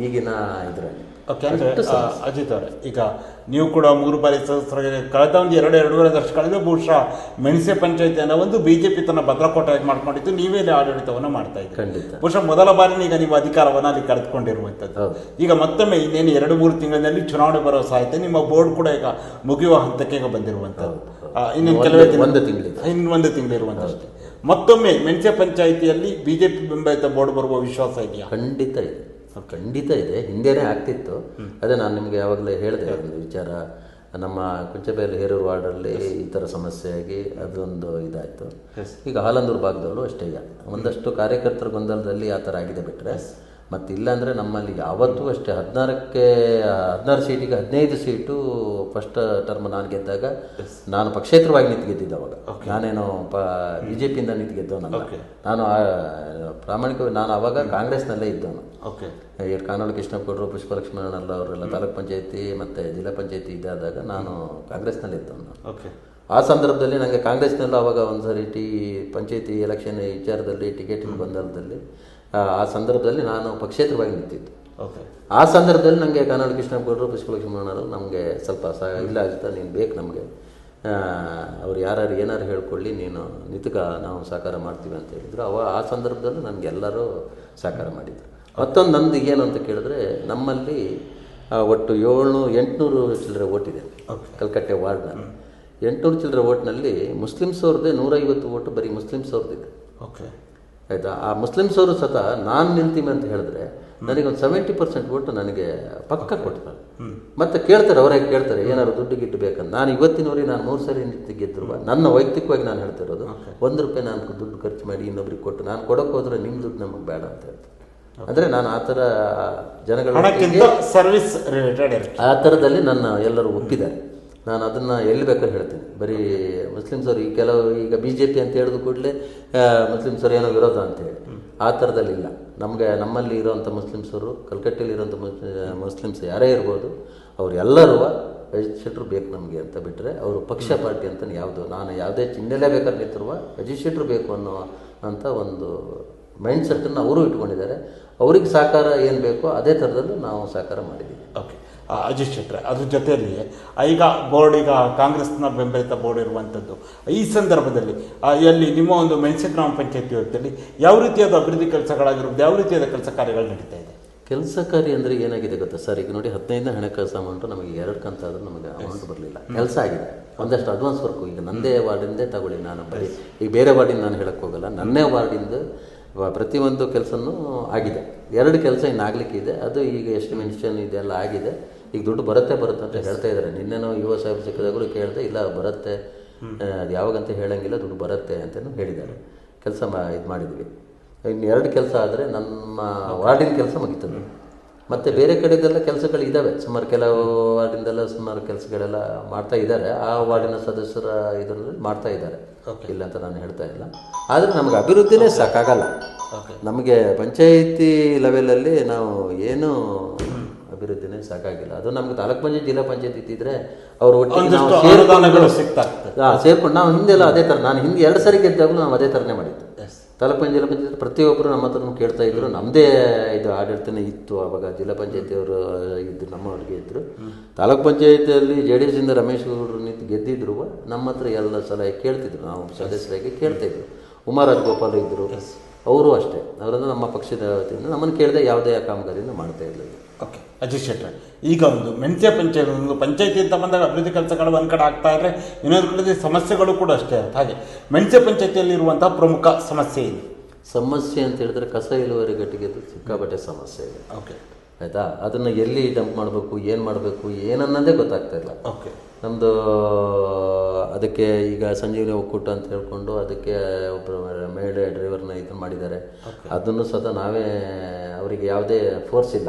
ಈಗಿನ ಇದರಲ್ಲಿ. ಓಕೆ ಅಂದರೆ ಅಜಿತ್ ಅವರೇ ಈಗ ನೀವು ಕೂಡ ಮೂರು ಬಾರಿ ಸದಸ್ಯರಾಗಿ ಕಳೆದ ಒಂದು ಎರಡು ಎರಡೂವರೆ ವರ್ಷ ಕಳೆದ ಬಹುಶಃ ಮೆಣಸೆ ಪಂಚಾಯತಿಯನ್ನು ಒಂದು ಬಿ ಜೆ ಪಿ ತನ್ನ ಭದ್ರಕೋಟೆಯಾಗಿ ಮಾಡ್ಕೊಂಡಿದ್ದು ನೀವೇ ಇಲ್ಲಿ ಆಡಳಿತವನ್ನು ಮಾಡ್ತಾ ಇದ್ದೀರಿ. ಖಂಡಿತ. ಬಹುಶಃ ಮೊದಲ ಬಾರಿ ಈಗ ನೀವು ಅಧಿಕಾರವನ್ನು ಅಲ್ಲಿ ಕಳೆದುಕೊಂಡಿರುವಂಥದ್ದು. ಈಗ ಮತ್ತೊಮ್ಮೆ ಇನ್ನೇನು ಎರಡು ಮೂರು ತಿಂಗಳಿನಲ್ಲಿ ಚುನಾವಣೆ ಬರೋ ಸಾಧ್ಯತೆ ನಿಮ್ಮ ಬೋರ್ಡ್ ಕೂಡ ಈಗ ಮುಗಿಯುವ ಹಂತಕ್ಕೆ ಈಗ ಬಂದಿರುವಂಥದ್ದು. ಇನ್ನೊಂದು ಇನ್ನೇನು ಕೆಲವೇ ಒಂದು ತಿಂಗಳು ಇನ್ನು ಒಂದು ತಿಂಗಳಿರುವಂಥದ್ದು. ಮತ್ತೊಮ್ಮೆ ಮೆಣಸೆ ಪಂಚಾಯಿತಿಯಲ್ಲಿ ಬಿಜೆಪಿ ಬೆಂಬಲಿತ ಬೋರ್ಡ್ ಬರುವ ವಿಶ್ವಾಸ ಇದೆಯಾ? ಖಂಡಿತ ಇದೆ. ಖಂಡಿತ ಇದೆ. ಹಿಂದೆನೇ ಆಗ್ತಿತ್ತು. ಅದೇ ನಾನು ನಿಮಗೆ ಯಾವಾಗಲೇ ಹೇಳಿದೆ ಒಂದು ವಿಚಾರ. ನಮ್ಮ ಕುಂಚಬೇಲಿ ಹೇರೂರು ವಾರ್ಡಲ್ಲಿ ಈ ಥರ ಸಮಸ್ಯೆ ಆಗಿ ಅದೊಂದು ಇದಾಯಿತು. ಈಗ ಹಾಲಂದೂರು ಭಾಗದಲ್ಲೂ ಅಷ್ಟೇ ಈಗ. ಒಂದಷ್ಟು ಕಾರ್ಯಕರ್ತರ ಗೊಂದಲದಲ್ಲಿ ಆ ಥರ ಆಗಿದೆ ಬಿಟ್ಟರೆ ಮತ್ತು ಇಲ್ಲಾಂದರೆ ನಮ್ಮಲ್ಲಿ ಯಾವತ್ತೂ ಅಷ್ಟೇ ಹದಿನಾರಕ್ಕೆ ಹದಿನಾರು ಸೀಟಿಗೆ ಹದಿನೈದು ಸೀಟು ಫಸ್ಟ್ ಟರ್ಮ್ ನಾನು ಗೆದ್ದಾಗ ನಾನು ಪಕ್ಷೇತರವಾಗಿ ನಿಂತು ಗೆದ್ದಿದ್ದೆ ಅವಾಗ. ನಾನೇನು ಪ ಬಿ ಜೆ ಪಿಯಿಂದ ನಿಂತು ಗೆದ್ದವನಲ್ಲ. ನಾನು ಆ, ಪ್ರಾಮಾಣಿಕವಾಗಿ ನಾನು ಅವಾಗ ಕಾಂಗ್ರೆಸ್ನಲ್ಲೇ ಇದ್ದವನು. ಓಕೆ ಈ ಕಾನಾಳು ಕೃಷ್ಣಪ್ಪಗೌಡರು ಪುಷ್ಪಲಕ್ಷ್ಮಣಲ್ಲ ಅವರೆಲ್ಲ ತಾಲೂಕ್ ಪಂಚಾಯತಿ ಮತ್ತು ಜಿಲ್ಲಾ ಪಂಚಾಯತಿ ಇದಾದಾಗ ನಾನು ಕಾಂಗ್ರೆಸ್ನಲ್ಲಿ ಇದ್ದವನು. ಓಕೆ ಆ ಸಂದರ್ಭದಲ್ಲಿ ನನಗೆ ಕಾಂಗ್ರೆಸ್ನಲ್ಲೂ ಅವಾಗ ಒಂದು ಸರಿ ಟಿ ಪಂಚಾಯತಿ ಎಲೆಕ್ಷನ್ ವಿಚಾರದಲ್ಲಿ ಟಿಕೆಟ್ ಗೊಂದಲದಲ್ಲಿ ಆ ಸಂದರ್ಭದಲ್ಲಿ ನಾನು ಪಕ್ಷೇತರವಾಗಿ ನಿಂತಿದ್ದು. ಓಕೆ ಆ ಸಂದರ್ಭದಲ್ಲಿ ನನಗೆ ಕಾನಾಡು ಕೃಷ್ಣಪ್ಪಗೌಡರು ಪುಷ್ಪಲಕ್ಷ್ಮಣರು ನಮಗೆ ಸ್ವಲ್ಪ ಸ ಇಲ್ಲ ಅಜಿತ ನೀನು ಬೇಕು ನಮಗೆ. ಅವ್ರು ಯಾರು ಏನಾರು ಹೇಳ್ಕೊಳ್ಳಿ ನೀನು ನಿತಕ ನಾವು ಸಹಕಾರ ಮಾಡ್ತೀವಿ ಅಂತ ಹೇಳಿದ್ರು. ಅವ ಆ ಸಂದರ್ಭದಲ್ಲೂ ನನಗೆ ಎಲ್ಲರೂ ಸಹಕಾರ ಮಾಡಿದ್ರು. ಮತ್ತೊಂದು ನಂದು ಏನು ಅಂತ ಕೇಳಿದ್ರೆ ನಮ್ಮಲ್ಲಿ ಒಟ್ಟು ಏಳ್ನೂ ಎಂಟುನೂರು ಚಿಲ್ಲರೆ ಓಟ್ ಇದೆ. ಕಲ್ಕಟ್ಟೆ ವಾರ್ಡ್ನ ಎಂಟುನೂರು ಚಿಲ್ಲರೆ ಓಟ್ನಲ್ಲಿ ಮುಸ್ಲಿಮ್ಸ್ ಅವ್ರದ್ದೇ ನೂರೈವತ್ತು ಓಟು ಬರೀ ಮುಸ್ಲಿಮ್ಸ್ ಅವ್ರದ್ದಿದೆ. ಓಕೆ ಆಯಿತಾ? ಆ ಮುಸ್ಲಿಮ್ಸ್ ಅವರು ಸತ ನಾನು ನಿಲ್ತೀನಿ ಅಂತ ಹೇಳಿದ್ರೆ ನನಗೆ ಒಂದು ಸೆವೆಂಟಿ ಪರ್ಸೆಂಟ್ ಕೊಟ್ಟು ನನಗೆ ಪಕ್ಕ ಕೊಡ್ತಾರೆ. ಮತ್ತೆ ಕೇಳ್ತಾರೆ ಅವರೇ ಕೇಳ್ತಾರೆ ಏನಾದ್ರು ದುಡ್ಡು ಗಿಟ್ಟು ಬೇಕಂತ. ನಾನು ಇವತ್ತಿನವರೆಗೆ ನಾನು ಮೂರು ಸರಿ ನಿಂತು ಗೆದ್ದರು ನನ್ನ ವೈಯಕ್ತಿಕವಾಗಿ ನಾನು ಹೇಳ್ತಿರೋದು ಒಂದು ರೂಪಾಯಿ ನಾನು ದುಡ್ಡು ಖರ್ಚು ಮಾಡಿ ಇನ್ನೊಬ್ರಿಗೆ ಕೊಟ್ಟು ನಾನು ಕೊಡೋಕೆ ಹೋದ್ರೆ ನಿಮ್ಮ ದುಡ್ಡು ನಮಗೆ ಬೇಡ ಅಂತ ಹೇಳ್ತಾರೆ. ಅಂದರೆ ನಾನು ಆ ಥರ ಜನಗಳ ಸರ್ವಿಸ್ ರಿಲೇಟೆಡ್ ಆ ಥರದಲ್ಲಿ ನನ್ನ ಎಲ್ಲರೂ ಒಪ್ಪಿದ್ದಾರೆ. ನಾನು ಅದನ್ನು ಎಲ್ಲಿ ಬೇಕಾದ್ರೆ ಹೇಳ್ತೀನಿ. ಬರೀ ಮುಸ್ಲಿಮ್ಸ್ ಅವರು ಈ ಕೆಲವು ಈಗ ಬಿ ಜೆ ಪಿ ಅಂತ ಹೇಳಿದ ಕೂಡಲೇ ಮುಸ್ಲಿಮ್ಸ್ ಅವರು ಏನೋ ವಿರೋಧ ಅಂತೇಳಿ ಆ ಥರದಲ್ಲಿಲ್ಲ ನಮಗೆ ನಮ್ಮಲ್ಲಿ ಇರೋವಂಥ ಮುಸ್ಲಿಮ್ಸರು ಕಲ್ಕಟ್ಟೆಯಲ್ಲಿ ಇರೋಂಥ ಮುಸ್ಲಿಮ್ಸ್ ಯಾರೇ ಇರ್ಬೋದು ಅವರೆಲ್ಲರೂ ಎಲ್ಲರೂ ರಿಜಿಸ್ಟ್ರೇಟ್ರು ಬೇಕು ನಮಗೆ ಅಂತ ಬಿಟ್ಟರೆ ಅವರು ಪಕ್ಷ ಪಾರ್ಟಿ ಅಂತ ಯಾವುದು ನಾನು ಯಾವುದೇ ಚಿಹ್ನೆಲೇ ಬೇಕಾದ್ರೆ ನಿಂತಿರುವ ರಿಜಿಸ್ಟ್ರೇಟ್ರು ಬೇಕು ಅನ್ನೋ ಅಂತ ಒಂದು ಮೈಂಡ್ ಸೆಟ್ಟನ್ನು ಅವರು ಇಟ್ಕೊಂಡಿದ್ದಾರೆ. ಅವ್ರಿಗೆ ಸಹಕಾರ ಏನು ಬೇಕೋ ಅದೇ ಥರದಲ್ಲೂ ನಾವು ಸಹಕಾರ ಮಾಡಿದ್ದೀವಿ. ಓಕೆ ಅಜಿತ್ ಶೆಟ್ರೆ. ಅದ್ರ ಜೊತೆಯಲ್ಲಿ ಈಗ ಬೋರ್ಡ್ ಈಗ ಕಾಂಗ್ರೆಸ್ನ ಬೆಂಬಲಿತ ಬೋರ್ಡ್ ಇರುವಂಥದ್ದು. ಈ ಸಂದರ್ಭದಲ್ಲಿ ಎಲ್ಲಿ ನಿಮ್ಮ ಒಂದು ಮೆಣಸೆ ಗ್ರಾಮ ಪಂಚಾಯತಿ ವ್ಯಾಪ್ತಿಯಲ್ಲಿ ಯಾವ ರೀತಿಯಾದ ಅಭಿವೃದ್ಧಿ ಕೆಲಸಗಳಾಗಿರ್ಬೋದು ಯಾವ ರೀತಿಯಾದ ಕೆಲಸ ಕಾರ್ಯಗಳು ನಡೀತಾ ಇದೆ? ಕೆಲಸ ಕಾರ್ಯ ಅಂದರೆ ಏನಾಗಿದೆ ಗೊತ್ತಾ ಸರ್? ಈಗ ನೋಡಿ ಹದಿನೈದನೇ ಹಣಕಾಸು ಅಮೌಂಟು ನಮಗೆ ಎರಡು ಕಂತಾದರೂ ನಮಗೆ ಅಮೌಂಟ್ ಬರಲಿಲ್ಲ. ಕೆಲಸ ಆಗಿದೆ. ಒಂದಷ್ಟು ಅಡ್ವಾನ್ಸ್ ವರ್ಕು ಈಗ ನಂದೇ ವಾರ್ಡಿಂದೇ ತಗೊಳ್ಳಿ ನಾನು ಬರೀ. ಈಗ ಬೇರೆ ವಾರ್ಡಿಂದ ನಾನು ಹೇಳಕ್ಕೆ ಹೋಗಲ್ಲ. ನನ್ನೇ ವಾರ್ಡಿಂದ ಪ್ರತಿಯೊಂದು ಕೆಲಸನೂ ಆಗಿದೆ. ಎರಡು ಕೆಲಸ ಇನ್ನು ಆಗಲಿಕ್ಕಿದೆ. ಇದೆ ಅದು ಈಗ ಎಷ್ಟು ಮೆನ್ಷನ್ ಇದೆಲ್ಲ ಆಗಿದೆ. ಈಗ ದುಡ್ಡು ಬರುತ್ತೆ ಬರುತ್ತೆ ಅಂತ ಹೇಳ್ತಾ ಇದ್ದಾರೆ. ನಿನ್ನೆನೋ ನಾವು ಯುವ ಸಾಹೇಬ್ ಸಿಕ್ಕಿದಾಗಲೂ ಕೇಳಿದೆ ಇಲ್ಲ ಬರುತ್ತೆ ಅದು ಯಾವಾಗಂತ ಹೇಳಂಗಿಲ್ಲ ದುಡ್ಡು ಬರುತ್ತೆ ಅಂತಲೂ ಹೇಳಿದ್ದಾರೆ. ಕೆಲಸ ಮಾ ಇದು ಮಾಡಿದ್ವಿ. ಇನ್ನು ಎರಡು ಕೆಲಸ ಆದರೆ ನಮ್ಮ ವಾರ್ಡಿನ ಕೆಲಸ ಮುಗಿತದೆ ಮತ್ತು ಬೇರೆ ಕಡೆದೆಲ್ಲ ಕೆಲಸಗಳು ಇದ್ದಾವೆ ಸುಮಾರು ಕೆಲವು ವಾರ್ಡಿಂದೆಲ್ಲ ಸುಮಾರು ಕೆಲಸಗಳೆಲ್ಲ ಮಾಡ್ತಾ ಇದ್ದಾರೆ. ಆ ವಾರ್ಡಿನ ಸದಸ್ಯರ ಇದರಲ್ಲಿ ಮಾಡ್ತಾ ಇದ್ದಾರೆ. ಇಲ್ಲ ಅಂತ ನಾನು ಹೇಳ್ತಾ ಇಲ್ಲ. ಆದರೆ ನಮಗೆ ಅಭಿವೃದ್ಧಿನೇ ಸಾಕಾಗಲ್ಲ. ನಮಗೆ ಪಂಚಾಯಿತಿ ಲೆವೆಲಲ್ಲಿ ನಾವು ಏನು ಅಭಿವೃದ್ಧಿನೇ ಸಾಕಾಗಿಲ್ಲ. ಅದು ನಮ್ಗೆ ತಾಲೂಕ್ ಪಂಚಾಯತ್ ಜಿಲ್ಲಾ ಪಂಚಾಯತ್ ಇದ್ದಿದ್ರೆ ಅವ್ರು ಒಟ್ಟಿಗೆ ಸೇರ್ಕೊಂಡು ನಾವು ಹಿಂದೆಲ್ಲ ಅದೇ ಥರ ನಾನು ಹಿಂದೆ ಎರಡು ಸರಿ ಗೆದ್ದಾಗಲೂ ನಾವು ಅದೇ ಥರನೇ ಮಾಡಿದ್ದು. ತಾಲೂಕ್ ಪಂಚಾಯತ್ ಜಿಲ್ಲಾ ಪಂಚಾಯತ್ ಪ್ರತಿಯೊಬ್ಬರು ನಮ್ಮ ಹತ್ರ ಕೇಳ್ತಾ ಇದ್ರು. ನಮ್ಮದೇ ಇದು ಆಡಳಿತನೇ ಇತ್ತು ಆವಾಗ ಜಿಲ್ಲಾ ಪಂಚಾಯತಿಯವರು ಇದ್ದು ನಮ್ಮವ್ರಿಗೆ ಇದ್ದರು ತಾಲೂಕ್ ಪಂಚಾಯತಿಯಲ್ಲಿ ಜೆ ಡಿ ಇಂದ ರಮೇಶ್ ಗೌಡರು ನಿಂತು ಗೆದ್ದಿದ್ರು. ನಮ್ಮ ಹತ್ರ ಎಲ್ಲ ಸಲಹೆ ಕೇಳ್ತಿದ್ರು. ನಾವು ಸದಸ್ಯರಾಗಿ ಕೇಳ್ತಾ ಇದ್ರು. ಉಮಾರಾಜ್ ಗೋಪಾಲ್ ಇದ್ದರು ಅವರು ಅಷ್ಟೇ. ಅವರನ್ನು ನಮ್ಮ ಪಕ್ಷದ ವತಿಯಿಂದ ನಮ್ಮನ್ನು ಕೇಳದೆ ಯಾವುದೇ ಕಾಮಗಾರಿಯನ್ನು ಮಾಡ್ತಾ ಇರಲಿಲ್ಲ. ಓಕೆ ಅಜಿತ್ ಶೆಟ್ಟರ್. ಈಗ ಒಂದು ಮೆಣಸೆ ಪಂಚಾಯತ್ ಒಂದು ಪಂಚಾಯತಿ ಅಂತ ಬಂದಾಗ ಅಭಿವೃದ್ಧಿ ಕೆಲಸಗಳು ಒಂದು ಕಡೆ ಆಗ್ತಾ ಇದ್ರೆ ಇನ್ನೊಂದು ಕಡೆ ಸಮಸ್ಯೆಗಳು ಕೂಡ ಅಷ್ಟೇ ಅಂತ ಹಾಗೆ ಮೆಣಸೆ ಪಂಚಾಯತಿಯಲ್ಲಿರುವಂತಹ ಪ್ರಮುಖ ಸಮಸ್ಯೆ ಇದೆ ಸಮಸ್ಯೆ ಅಂತ ಹೇಳಿದ್ರೆ ಕಸ ಇಳುವರಿ ಗಟ್ಟಿಗೆದು ಸಿಕ್ಕಾಪಟ್ಟೆ ಸಮಸ್ಯೆ ಇದೆ. ಓಕೆ. ಆಯಿತಾ? ಅದನ್ನು ಎಲ್ಲಿ ಡಂಪ್ ಮಾಡಬೇಕು ಏನು ಮಾಡಬೇಕು ಏನನ್ನೋದೇ ಗೊತ್ತಾಗ್ತಾ ಇಲ್ಲ. ಓಕೆ. ನಮ್ಮದು ಅದಕ್ಕೆ ಈಗ ಸಂಜೀವಿನಿ ಒಕ್ಕೂಟ ಅಂತ ಹೇಳ್ಕೊಂಡು ಅದಕ್ಕೆ ಒಬ್ಬರು ಮಹಿಳೆ ಡ್ರೈವರ್ನ ಇದನ್ನು ಮಾಡಿದ್ದಾರೆ. ಅದನ್ನು ಸಹ ನಾವೇ ಅವರಿಗೆ ಯಾವುದೇ ಫೋರ್ಸ್ ಇಲ್ಲ.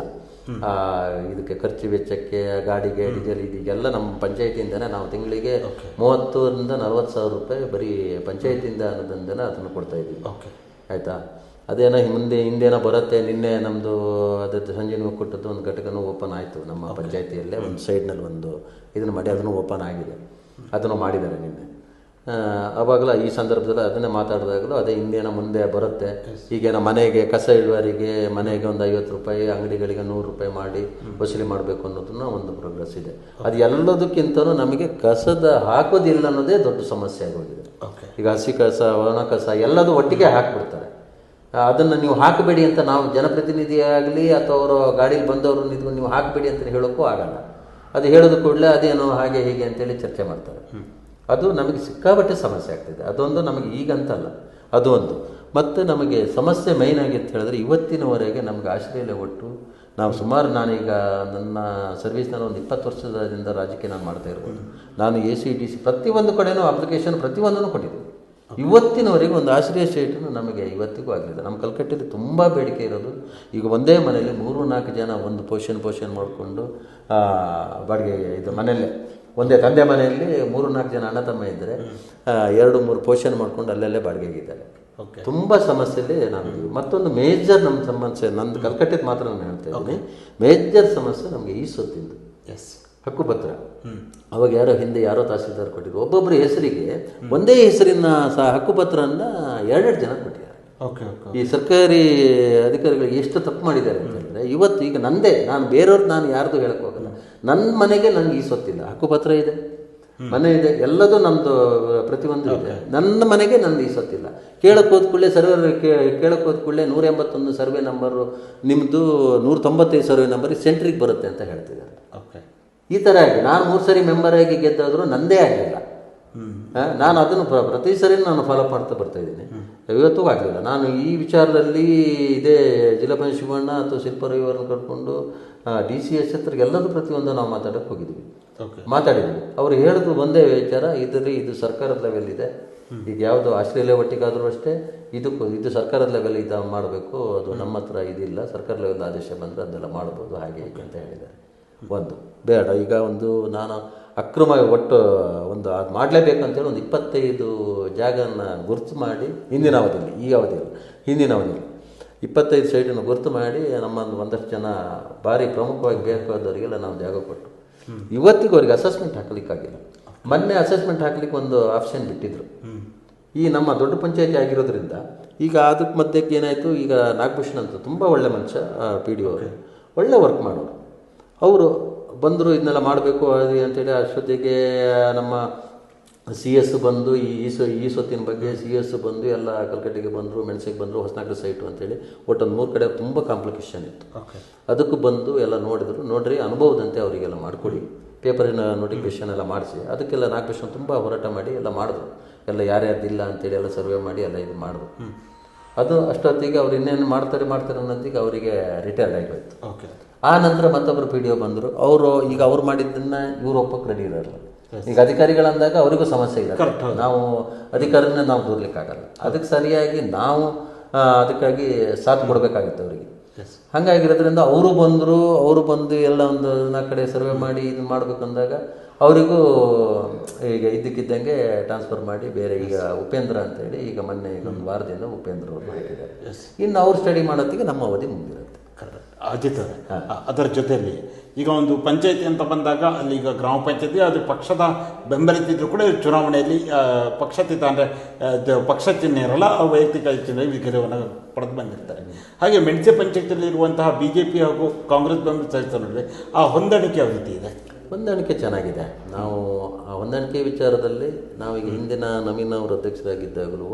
ಇದಕ್ಕೆ ಖರ್ಚು ವೆಚ್ಚಕ್ಕೆ ಗಾಡಿಗೆ ಡೀಸೆಲ್ ಇದೀಗೆಲ್ಲ ನಮ್ಮ ಪಂಚಾಯತಿಯಿಂದನೇ ನಾವು ತಿಂಗಳಿಗೆ ಮೂವತ್ತರಿಂದ ನಲ್ವತ್ತು ಸಾವಿರ ರೂಪಾಯಿ ಬರೀ ಪಂಚಾಯತಿಯಿಂದ ಅನ್ನೋದಿಂದನೇ ಅದನ್ನು ಕೊಡ್ತಾ ಇದ್ದೀವಿ. ಓಕೆ. ಆಯಿತಾ? ಅದೇನೋ ಮುಂದೆ ಹಿಂದೇನೋ ಬರುತ್ತೆ ನಿನ್ನೆ ನಮ್ಮದು ಅದ್ರದ್ದು ಸಂಜೀವನಿ ಕೊಟ್ಟದ್ದು ಒಂದು ಘಟಕನೂ ಓಪನ್ ಆಯಿತು ನಮ್ಮ ಪಂಚಾಯತಿಯಲ್ಲೇ ಒಂದು ಸೈಡ್ನಲ್ಲಿ ಒಂದು ಇದನ್ನು ಮಾಡಿ ಅದನ್ನು ಓಪನ್ ಆಗಿದೆ. ಅದನ್ನು ಮಾಡಿದ್ದಾರೆ ನಿನ್ನೆ. ಆವಾಗಲೂ ಈ ಸಂದರ್ಭದಲ್ಲಿ ಅದನ್ನೇ ಮಾತಾಡಿದಾಗಲೂ ಅದೇ ಹಿಂದೇನೋ ಮುಂದೆ ಬರುತ್ತೆ. ಈಗೇನೋ ಮನೆಗೆ ಕಸ ಇಳುವರಿಗೆ ಮನೆಗೆ ಒಂದು ಐವತ್ತು ರೂಪಾಯಿ ಅಂಗಡಿಗಳಿಗೆ ನೂರು ರೂಪಾಯಿ ಮಾಡಿ ವಸೂಲಿ ಮಾಡಬೇಕು ಅನ್ನೋದನ್ನ ಒಂದು ಪ್ರೋಗ್ರೆಸ್ ಇದೆ. ಅದು ಎಲ್ಲದಕ್ಕಿಂತಲೂ ನಮಗೆ ಕಸದ ಹಾಕೋದಿಲ್ಲ ಅನ್ನೋದೇ ದೊಡ್ಡ ಸಮಸ್ಯೆ ಆಗೋಗಿದೆ. ಈಗ ಹಸಿ ಕಸ ಒಣ ಕಸ ಎಲ್ಲದೂ ಒಟ್ಟಿಗೆ ಹಾಕ್ಬಿಡ್ತಾರೆ. ಅದನ್ನು ನೀವು ಹಾಕಬೇಡಿ ಅಂತ ನಾವು ಜನಪ್ರತಿನಿಧಿ ಆಗಲಿ ಅಥವಾ ಅವರು ಗಾಡಿಗೆ ಬಂದವರು ನಿಂತ್ಕೊಂಡು ನೀವು ಹಾಕಬೇಡಿ ಅಂತ ಹೇಳೋಕ್ಕೂ ಆಗಲ್ಲ. ಅದು ಹೇಳೋದು ಕೂಡಲೇ ಅದೇನೋ ಹಾಗೆ ಹೀಗೆ ಅಂತೇಳಿ ಚರ್ಚೆ ಮಾಡ್ತಾರೆ. ಅದು ನಮಗೆ ಸಿಕ್ಕಾಪಟ್ಟೆ ಸಮಸ್ಯೆ ಆಗ್ತಿದೆ. ಅದೊಂದು ನಮಗೆ ಈಗಂತಲ್ಲ. ಅದು ಒಂದು. ಮತ್ತು ನಮಗೆ ಸಮಸ್ಯೆ ಮೈನ್ ಆಗಿ ಅಂತ ಹೇಳಿದ್ರೆ ಇವತ್ತಿನವರೆಗೆ ನಮಗೆ ಆಶ್ರಯ ಒಟ್ಟು ನಾವು ಸುಮಾರು ನಾನೀಗ ನನ್ನ ಸರ್ವಿಸ್ನಲ್ಲಿ ಒಂದು ಇಪ್ಪತ್ತು ವರ್ಷದಿಂದ ರಾಜಕೀಯ ನಾನು ಮಾಡ್ತಾ ಇರ್ಬೋದು. ನಾನು ಎ ಸಿ ಡಿ ಸಿ ಪ್ರತಿಯೊಂದು ಕಡೆಯೂ ಅಪ್ಲಿಕೇಶನ್ ಪ್ರತಿಯೊಂದನ್ನು ಕೊಟ್ಟಿದ್ದೆ ಇವತ್ತಿನವರೆಗೆ ಒಂದು ಆಶ್ರಯ ಸ್ಟೇಟನ್ನು ನಮಗೆ ಇವತ್ತಿಗೂ ಆಗಲಿಲ್ಲ ನಮ್ಮ ಕಲ್ಕಟ್ಟೆಯಲ್ಲಿ ತುಂಬ ಬೇಡಿಕೆ ಇರೋದು. ಈಗ ಒಂದೇ ಮನೆಯಲ್ಲಿ ಮೂರು ನಾಲ್ಕು ಜನ ಒಂದು ಪೋಷನ್ ಪೋಷನ್ ಮಾಡಿಕೊಂಡು ಬಾಡಿಗೆ ಇದು ಮನೆಯಲ್ಲೇ ಒಂದೇ ತಂದೆ ಮನೆಯಲ್ಲಿ ಮೂರು ನಾಲ್ಕು ಜನ ಅಣ್ಣ ತಮ್ಮ ಇದ್ದರೆ ಎರಡು ಮೂರು ಪೋಷನ್ ಮಾಡ್ಕೊಂಡು ಅಲ್ಲಲ್ಲೇ ಬಾಡಿಗೆಗಿದ್ದಾರೆ ಓಕೆ ತುಂಬ ಸಮಸ್ಯೆಯಲ್ಲಿ ನಾನು ಮತ್ತೊಂದು ಮೇಜರ್ ನಮ್ಮ ಸಮಸ್ಯೆ ನಂದು ಕಲ್ಕಟ್ಟೆದು ಮಾತ್ರ ನಾನು ಹೇಳ್ತಾ ಇದ್ದೀನಿ. ಮೇಜರ್ ಸಮಸ್ಯೆ ನಮಗೆ ಈ ಸೊತ್ತಿಂದು. ಎಸ್ ಹಕ್ಕುಪತ್ರ. ಅವಾಗ ಯಾರೋ ಹಿಂದೆ ಯಾರೋ ತಹಸೀಲ್ದಾರ್ ಕೊಟ್ಟಿದ್ರು. ಒಬ್ಬೊಬ್ಬರ ಹೆಸರಿಗೆ ಒಂದೇ ಹೆಸರಿನ ಸಹ ಹಕ್ಕುಪತ್ರನ ಎರಡೆರಡು ಜನ ಕೊಟ್ಟಿದ್ದಾರೆ. ಓಕೆ ಓಕೆ ಈ ಸರ್ಕಾರಿ ಅಧಿಕಾರಿಗಳು ಎಷ್ಟು ತಪ್ಪು ಮಾಡಿದ್ದಾರೆ ಅಂತಂದರೆ ಇವತ್ತು ಈಗ ನಂದೇ ನಾನು ಬೇರೆಯವ್ರದ್ದು ನಾನು ಯಾರ್ದು ಹೇಳಕ್ ಹೋಗಲ್ಲ. ನನ್ನ ಮನೆಗೆ ನನಗೆ ಈ ಸೊತ್ತಿಲ್ಲ. ಹಕ್ಕುಪತ್ರ ಇದೆ. ಮನೆ ಇದೆ. ಎಲ್ಲದೂ ನಮ್ಮದು ಪ್ರತಿಯೊಂದು ಇದೆ. ನನ್ನ ಮನೆಗೆ ನಂದು ಈ ಸೊತ್ತಿಲ್ಲ. ಕೇಳಕ್ಕೆ ಹೋದ ಕೂಡಲೇ ಸರ್ವರ್ ಕೇಳಕ್ಕೆ ಹೋದ ಕೂಡಲೇ ನೂರ ಎಂಬತ್ತೊಂದು ಸರ್ವೆ ನಂಬರು ನಿಮ್ಮದು ನೂರ ತೊಂಬತ್ತೈದು ಸರ್ವೆ ನಂಬರ್ ಸೆಂಟ್ರಿಗೆ ಬರುತ್ತೆ ಅಂತ ಹೇಳ್ತಿದ್ದಾರೆ. ಓಕೆ ಈ ಥರ ಆಗಿ. ನಾನು ಮೂರು ಸರಿ ಮೆಂಬರ್ ಆಗಿ ಗೆದ್ದಾದರೂ ನಂದೇ ಆಗಲಿಲ್ಲ ನಾನು ಅದನ್ನು ಪ್ರ- ಪ್ರತಿ ಸರಿ ನಾನು ಫಾಲೋ ಮಾಡ್ತಾ ಬರ್ತಾ ಇದ್ದೀನಿ. ಇವತ್ತೂ ಆಗಲಿಲ್ಲ. ನಾನು ಈ ವಿಚಾರದಲ್ಲಿ ಇದೇ ಜಿಲ್ಲಾ ಪಂಚಾಯತ್ ಶಿವಣ್ಣ ಅಥವಾ ಶಿಲ್ಪರವಿಯವರನ್ನು ಕರ್ಕೊಂಡು ಡಿ ಸಿ ಎಸ್ ಹತ್ರ ಎಲ್ಲದೂ ಪ್ರತಿಯೊಂದು ನಾವು ಮಾತಾಡೋಕೆ ಹೋಗಿದ್ವಿ. ಮಾತಾಡಿದ್ವಿ. ಅವ್ರು ಹೇಳಿದ್ರು ಒಂದೇ ವಿಚಾರ ಇದರಲ್ಲಿ ಇದು ಸರ್ಕಾರದ ಲೆವೆಲ್ ಇದೆ. ಈಗ ಯಾವುದು ಆಸ್ಟ್ರೇಲಿಯಾ ಒಟ್ಟಿಗಾದರೂ ಅಷ್ಟೇ ಇದಕ್ಕೂ ಇದು ಸರ್ಕಾರದ ಲೆವೆಲ್ ಇದು ಮಾಡಬೇಕು ಅದು ನಮ್ಮ ಹತ್ರ ಇದಿಲ್ಲ ಸರ್ಕಾರ ಲೆವೆಲ್ ಆದೇಶ ಬಂದರೆ ಅದನ್ನೆಲ್ಲ ಮಾಡ್ಬೋದು ಹಾಗೆ ಹೀಗೆ ಅಂತ ಹೇಳಿದ್ದಾರೆ. ಒಂದು ಬೇಡ. ಈಗ ಒಂದು ನಾನು ಅಕ್ರಮ ಒಟ್ಟು ಒಂದು ಅದು ಮಾಡಲೇಬೇಕು ಅಂತೇಳಿ ಒಂದು ಇಪ್ಪತ್ತೈದು ಜಾಗನ ಗುರುತು ಮಾಡಿ ಹಿಂದಿನ ಅವಧಿಯಲ್ಲಿ, ಈ ಅವಧಿಯಲ್ಲಿ, ಹಿಂದಿನ ಅವಧಿಯಲ್ಲಿ ಇಪ್ಪತ್ತೈದು ಸೈಟನ್ನು ಗುರುತು ಮಾಡಿ ನಮ್ಮ ಒಂದು ಒಂದಷ್ಟು ಜನ ಭಾರಿ ಪ್ರಮುಖವಾಗಿ ಬೇಕಾದವರಿಗೆಲ್ಲ ನಾವು ಜಾಗ ಕೊಟ್ಟು ಇವತ್ತಿಗೂ ಅವ್ರಿಗೆ ಅಸೆಸ್ಮೆಂಟ್ ಹಾಕಲಿಕ್ಕಾಗಿಲ್ಲ. ಮೊನ್ನೆ ಅಸೆಸ್ಮೆಂಟ್ ಹಾಕ್ಲಿಕ್ಕೆ ಒಂದು ಆಪ್ಷನ್ ಬಿಟ್ಟಿದ್ರು. ಈ ನಮ್ಮ ದೊಡ್ಡ ಪಂಚಾಯತಿ ಆಗಿರೋದ್ರಿಂದ ಈಗ ಅದಕ್ಕೆ ಮಧ್ಯಕ್ಕೆ ಏನಾಯಿತು, ಈಗ ನಾಗಭೂಷಣ್ ಅಂತ ತುಂಬ ಒಳ್ಳೆ ಮನುಷ್ಯ ಪಿ ಡಿ ಒಳ್ಳೆ ವರ್ಕ್ ಮಾಡೋರು. ಅವರು ಬಂದರು ಇದನ್ನೆಲ್ಲ ಮಾಡಬೇಕು ಅದು ಅಂತೇಳಿ ಅಷ್ಟೊತ್ತಿಗೆ ನಮ್ಮ ಸಿ ಎಸ್ ಬಂದು ಈ ಈ ಸೊ ಈ ಸೊತ್ತಿನ ಬಗ್ಗೆ ಸಿ ಎಸ್ ಬಂದು ಎಲ್ಲ ಕಲ್ಕಟ್ಟೆಗೆ ಬಂದರು ಮೆಣಸಿಗೆ ಬಂದರು ಹೊಸನಗರ ಸೈಟು ಅಂತೇಳಿ ಒಟ್ಟೊಂದು ಮೂರು ಕಡೆ ತುಂಬ ಕಾಂಪ್ಲಿಕೇಶನ್ ಇತ್ತು. ಓಕೆ ಅದಕ್ಕೂ ಬಂದು ಎಲ್ಲ ನೋಡಿದ್ರು. ನೋಡ್ರಿ ಅನುಭವದಂತೆ ಅವರಿಗೆಲ್ಲ ಮಾಡಿಕೊಡಿ. ಪೇಪರಿನ ನೋಟಿಫಿಕೇಶನ್ ಎಲ್ಲ ಮಾಡಿಸಿ. ಅದಕ್ಕೆಲ್ಲ ನಾಲ್ಕು ವರ್ಷ ತುಂಬ ಹೋರಾಟ ಮಾಡಿ ಎಲ್ಲ ಮಾಡಿದ್ರು. ಎಲ್ಲ ಯಾರ್ಯಾರ್ದಿಲ್ಲ ಅಂತೇಳಿ ಎಲ್ಲ ಸರ್ವೆ ಮಾಡಿ ಎಲ್ಲ ಇದು ಮಾಡಿದ್ರು. ಅದು ಅಷ್ಟೊತ್ತಿಗೆ ಅವ್ರು ಇನ್ನೇನು ಮಾಡ್ತಾರೆ ಮಾಡ್ತಾರೆ ಅನ್ನೋದಿಗೆ ಅವರಿಗೆ ರಿಟೈರ್ಡ್ ಆಗೋಯ್ತು ಓಕೆ ಆ ನಂತರ ಮತ್ತೊಬ್ಬರು ಪಿ ಡಿ ಒ ಬಂದರು. ಅವರು ಈಗ ಅವ್ರು ಮಾಡಿದ್ದನ್ನ ಇವ್ರು ಒಪ್ಪಕ್ಕೆ ರೆಡಿ ಇರಲ್ಲ. ಈಗ ಅಧಿಕಾರಿಗಳಂದಾಗ ಅವರಿಗೂ ಸಮಸ್ಯೆ ಇದೆ ನಾವು ಅಧಿಕಾರನ ನಾವು ದೂರ್ಲಿಕ್ಕಾಗಲ್ಲ. ಅದಕ್ಕೆ ಸರಿಯಾಗಿ ನಾವು ಅದಕ್ಕಾಗಿ ಸಾಥ್ ಕೊಡಬೇಕಾಗಿತ್ತು ಅವರಿಗೆ. ಹಂಗಾಗಿರೋದ್ರಿಂದ ಅವರು ಬಂದರು ಅವರು ಬಂದು ಎಲ್ಲ ಒಂದು ನಾಲ್ಕು ಕಡೆ ಸರ್ವೆ ಮಾಡಿ ಇದು ಮಾಡಬೇಕಂದಾಗ ಅವರಿಗೂ ಈಗ ಇದ್ದಕ್ಕಿದ್ದಂಗೆ ಟ್ರಾನ್ಸ್ಫರ್ ಮಾಡಿ ಬೇರೆ ಈಗ ಉಪೇಂದ್ರ ಅಂತೇಳಿ ಈಗ ಮೊನ್ನೆ ಈಗ ಒಂದು ವಾರದಿಂದ ಉಪೇಂದ್ರ ಅವರು ಮಾಡಿದ್ದಾರೆ. ಇನ್ನು ಅವ್ರು ಸ್ಟಡಿ ಮಾಡೋತ್ತಿಗೆ ನಮ್ಮ ಅವಧಿ ಮುಗಿದಿರುತ್ತೆ ಕರೆಕ್ಟ್ ಅಜಿತ್ ಅದರ ಜೊತೆಯಲ್ಲಿ. ಈಗ ಒಂದು ಪಂಚಾಯತಿ ಅಂತ ಬಂದಾಗ ಅಲ್ಲಿ ಈಗ ಗ್ರಾಮ ಪಂಚಾಯತಿ, ಅದು ಪಕ್ಷದ ಬೆಂಬಲಿತಿದ್ರು ಕೂಡ ಚುನಾವಣೆಯಲ್ಲಿ ಪಕ್ಷಾತೀತ ಅಂದರೆ ಪಕ್ಷ ಚಿಹ್ನೆ ಇರಲ್ಲ ವೈಯಕ್ತಿಕ ಚಿಹ್ನೆ ವಿಗ್ರಹವನ್ನು ಪಡೆದು ಬಂದಿರ್ತಾರೆ. ಹಾಗೆ ಮೆಣಸೆ ಪಂಚಾಯತಿಯಲ್ಲಿ ಇರುವಂತಹ ಬಿ ಜೆ ಪಿ ಹಾಗೂ ಕಾಂಗ್ರೆಸ್ ಬೆಂಬಲಿತ ನಡುವೆ ಆ ಹೊಂದಾಣಿಕೆ ಯಾವ ಇದೆ? ಹೊಂದಾಣಿಕೆ ಚೆನ್ನಾಗಿದೆ. ನಾವು ಆ ಹೊಂದಾಣಿಕೆ ವಿಚಾರದಲ್ಲಿ ನಾವೀಗ ಹಿಂದಿನ ನವೀನ್ ಅವರು ಅಧ್ಯಕ್ಷರಾಗಿದ್ದಾಗಲೂ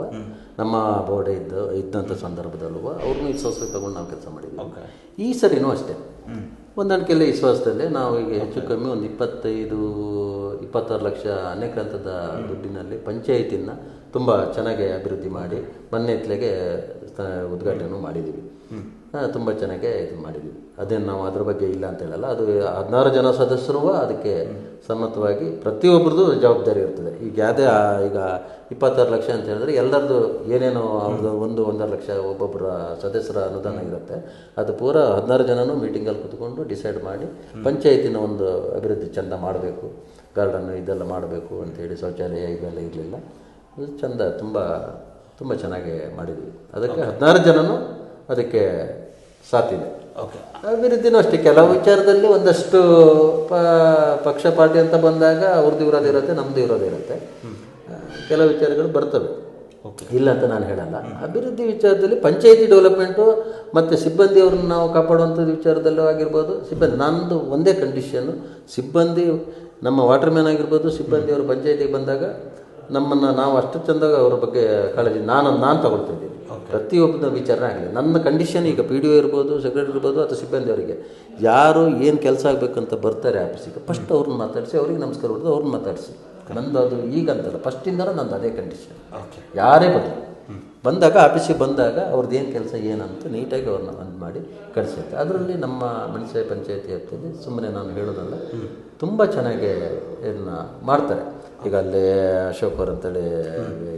ನಮ್ಮ ಬೋರ್ಡೆ ಇದ್ದ ಇದ್ದಂಥ ಸಂದರ್ಭದಲ್ಲೂ ಅವ್ರನ್ನೂ ವಿಶ್ವಾಸಕ್ಕೆ ತಗೊಂಡು ನಾವು ಕೆಲಸ ಮಾಡಿದ್ವಿ ಈ ಸರಿನೂ ಅಷ್ಟೇ. ಹೊಂದಾಣಿಕೆಯಲ್ಲಿ ವಿಶ್ವಾಸದಲ್ಲಿ ನಾವು ಈಗ ಹೆಚ್ಚು ಕಮ್ಮಿ ಒಂದು ಇಪ್ಪತ್ತೈದು ಇಪ್ಪತ್ತಾರು ಲಕ್ಷ ಅನೇಕ ಹಂತದ ದುಡ್ಡಿನಲ್ಲಿ ಪಂಚಾಯತಿನ ತುಂಬ ಚೆನ್ನಾಗಿ ಅಭಿವೃದ್ಧಿ ಮಾಡಿ ಮೊನ್ನೆ ಇತ್ಲೆಗೆ ಉದ್ಘಾಟನೆ ಮಾಡಿದ್ದೀವಿ. ತುಂಬ ಚೆನ್ನಾಗಿ ಇದು ಮಾಡಿದ್ವಿ. ಅದೇನು ನಾವು ಅದ್ರ ಬಗ್ಗೆ ಇಲ್ಲ ಅಂತ ಹೇಳಲ್ಲ. ಅದು ಹದಿನಾರು ಜನ ಸದಸ್ಯರು ಅದಕ್ಕೆ ಸಮ್ಮತವಾಗಿ ಪ್ರತಿಯೊಬ್ಬರದ್ದು ಜವಾಬ್ದಾರಿ ಇರ್ತದೆ. ಈಗ ಯಾವುದೇ ಈಗ ಇಪ್ಪತ್ತಾರು ಲಕ್ಷ ಅಂತ ಹೇಳಿದ್ರೆ ಎಲ್ಲರದ್ದು ಏನೇನು ಅವ್ರದ್ದು ಒಂದು ಒಂದರ ಲಕ್ಷ ಒಬ್ಬೊಬ್ಬರ ಸದಸ್ಯರ ಅನುದಾನ ಇರುತ್ತೆ. ಅದು ಪೂರ ಹದಿನಾರು ಜನನೂ ಮೀಟಿಂಗಲ್ಲಿ ಕೂತ್ಕೊಂಡು ಡಿಸೈಡ್ ಮಾಡಿ ಪಂಚಾಯತಿನ ಒಂದು ಅಭಿವೃದ್ಧಿ ಚೆಂದ ಮಾಡಬೇಕು. ಗಾರ್ಡನ್ನು ಇದೆಲ್ಲ ಮಾಡಬೇಕು ಅಂತೇಳಿ ಶೌಚಾಲಯ ಇವೆಲ್ಲ ಇರಲಿಲ್ಲ. ಅದು ಚೆಂದ ತುಂಬ ತುಂಬ ಚೆನ್ನಾಗಿ ಮಾಡಿದ್ವಿ. ಅದಕ್ಕೆ ಹದಿನಾರು ಜನನೂ ಅದಕ್ಕೆ ಓಕೆ ಅಭಿವೃದ್ಧಿನೂ ಅಷ್ಟೇ ಕೆಲವು ವಿಚಾರದಲ್ಲಿ ಒಂದಷ್ಟು ಪ ಪಕ್ಷ ಪಾರ್ಟಿ ಅಂತ ಬಂದಾಗ ಅವ್ರದ್ದು ಇರೋದು ಇರುತ್ತೆ ನಮ್ಮದು ಇರುತ್ತೆ. ಕೆಲವು ವಿಚಾರಗಳು ಬರ್ತವೆ. ಇಲ್ಲ ಅಂತ ನಾನು ಹೇಳಲ್ಲ. ಅಭಿವೃದ್ಧಿ ವಿಚಾರದಲ್ಲಿ ಪಂಚಾಯತಿ ಡೆವಲಪ್ಮೆಂಟು ಮತ್ತು ಸಿಬ್ಬಂದಿಯವ್ರನ್ನ ನಾವು ಕಾಪಾಡುವಂಥದ್ದು ವಿಚಾರದಲ್ಲೂ ಆಗಿರ್ಬೋದು ಸಿಬ್ಬಂದಿ ನಂದು ಒಂದೇ ಕಂಡೀಷನ್ನು ಸಿಬ್ಬಂದಿ ನಮ್ಮ ವಾಟರ್ ಮ್ಯಾನ್ ಆಗಿರ್ಬೋದು ಸಿಬ್ಬಂದಿಯವರು ಪಂಚಾಯತಿಗೆ ಬಂದಾಗ ನಮ್ಮನ್ನು ನಾವು ಅಷ್ಟು ಚೆಂದಾಗ ಅವ್ರ ಬಗ್ಗೆ ಕಾಳಜಿ ನಾನು ನಾನು ತಗೊಳ್ತಿದ್ದೀನಿ ಪ್ರತಿಯೊಬ್ಬನ ವಿಚಾರ ಆಗಲಿ ನನ್ನ ಕಂಡೀಷನ್ ಈಗ ಪಿ ಡಿ ಒ ಇರ್ಬೋದು ಸೆಕ್ರೆಟರಿ ಇರ್ಬೋದು ಅಥವಾ ಸಿಬ್ಬಂದಿಯವರಿಗೆ ಯಾರು ಏನು ಕೆಲಸ ಆಗಬೇಕಂತ ಬರ್ತಾರೆ ಆಫೀಸಿಗೆ ಫಸ್ಟ್ ಅವ್ರನ್ನ ಮಾತಾಡಿಸಿ ಅವ್ರಿಗೆ ನಮಸ್ಕಾರ ಹೊಡೆದು ಅವ್ರನ್ನ ಮಾತಾಡಿಸಿ. ನಂದು ಅದು ಈಗ ಅಂತಲ್ಲ ನಂದು ಅದೇ ಕಂಡೀಷನ್ ಓಕೆ ಯಾರೇ ಬರಲಿ. ಬಂದಾಗ ಆಫೀಸಿಗೆ ಬಂದಾಗ ಅವ್ರದ್ದು ಏನು ಕೆಲಸ ಏನಂತ ನೀಟಾಗಿ ಅವ್ರನ್ನ ಒಂದು ಮಾಡಿ ಕಳಿಸುತ್ತೆ. ಅದರಲ್ಲಿ ನಮ್ಮ ಮನಸೆ ಪಂಚಾಯತಿ ಹತ್ತಿರ ಸುಮ್ಮನೆ ನಾನು ಹೇಳೋದಲ್ಲ ತುಂಬ ಚೆನ್ನಾಗಿ ಇದನ್ನ ಮಾಡ್ತಾರೆ. ಈಗ ಅಲ್ಲಿ ಅಶೋಕ್ ಅವ್ರು ಅಂತೇಳಿ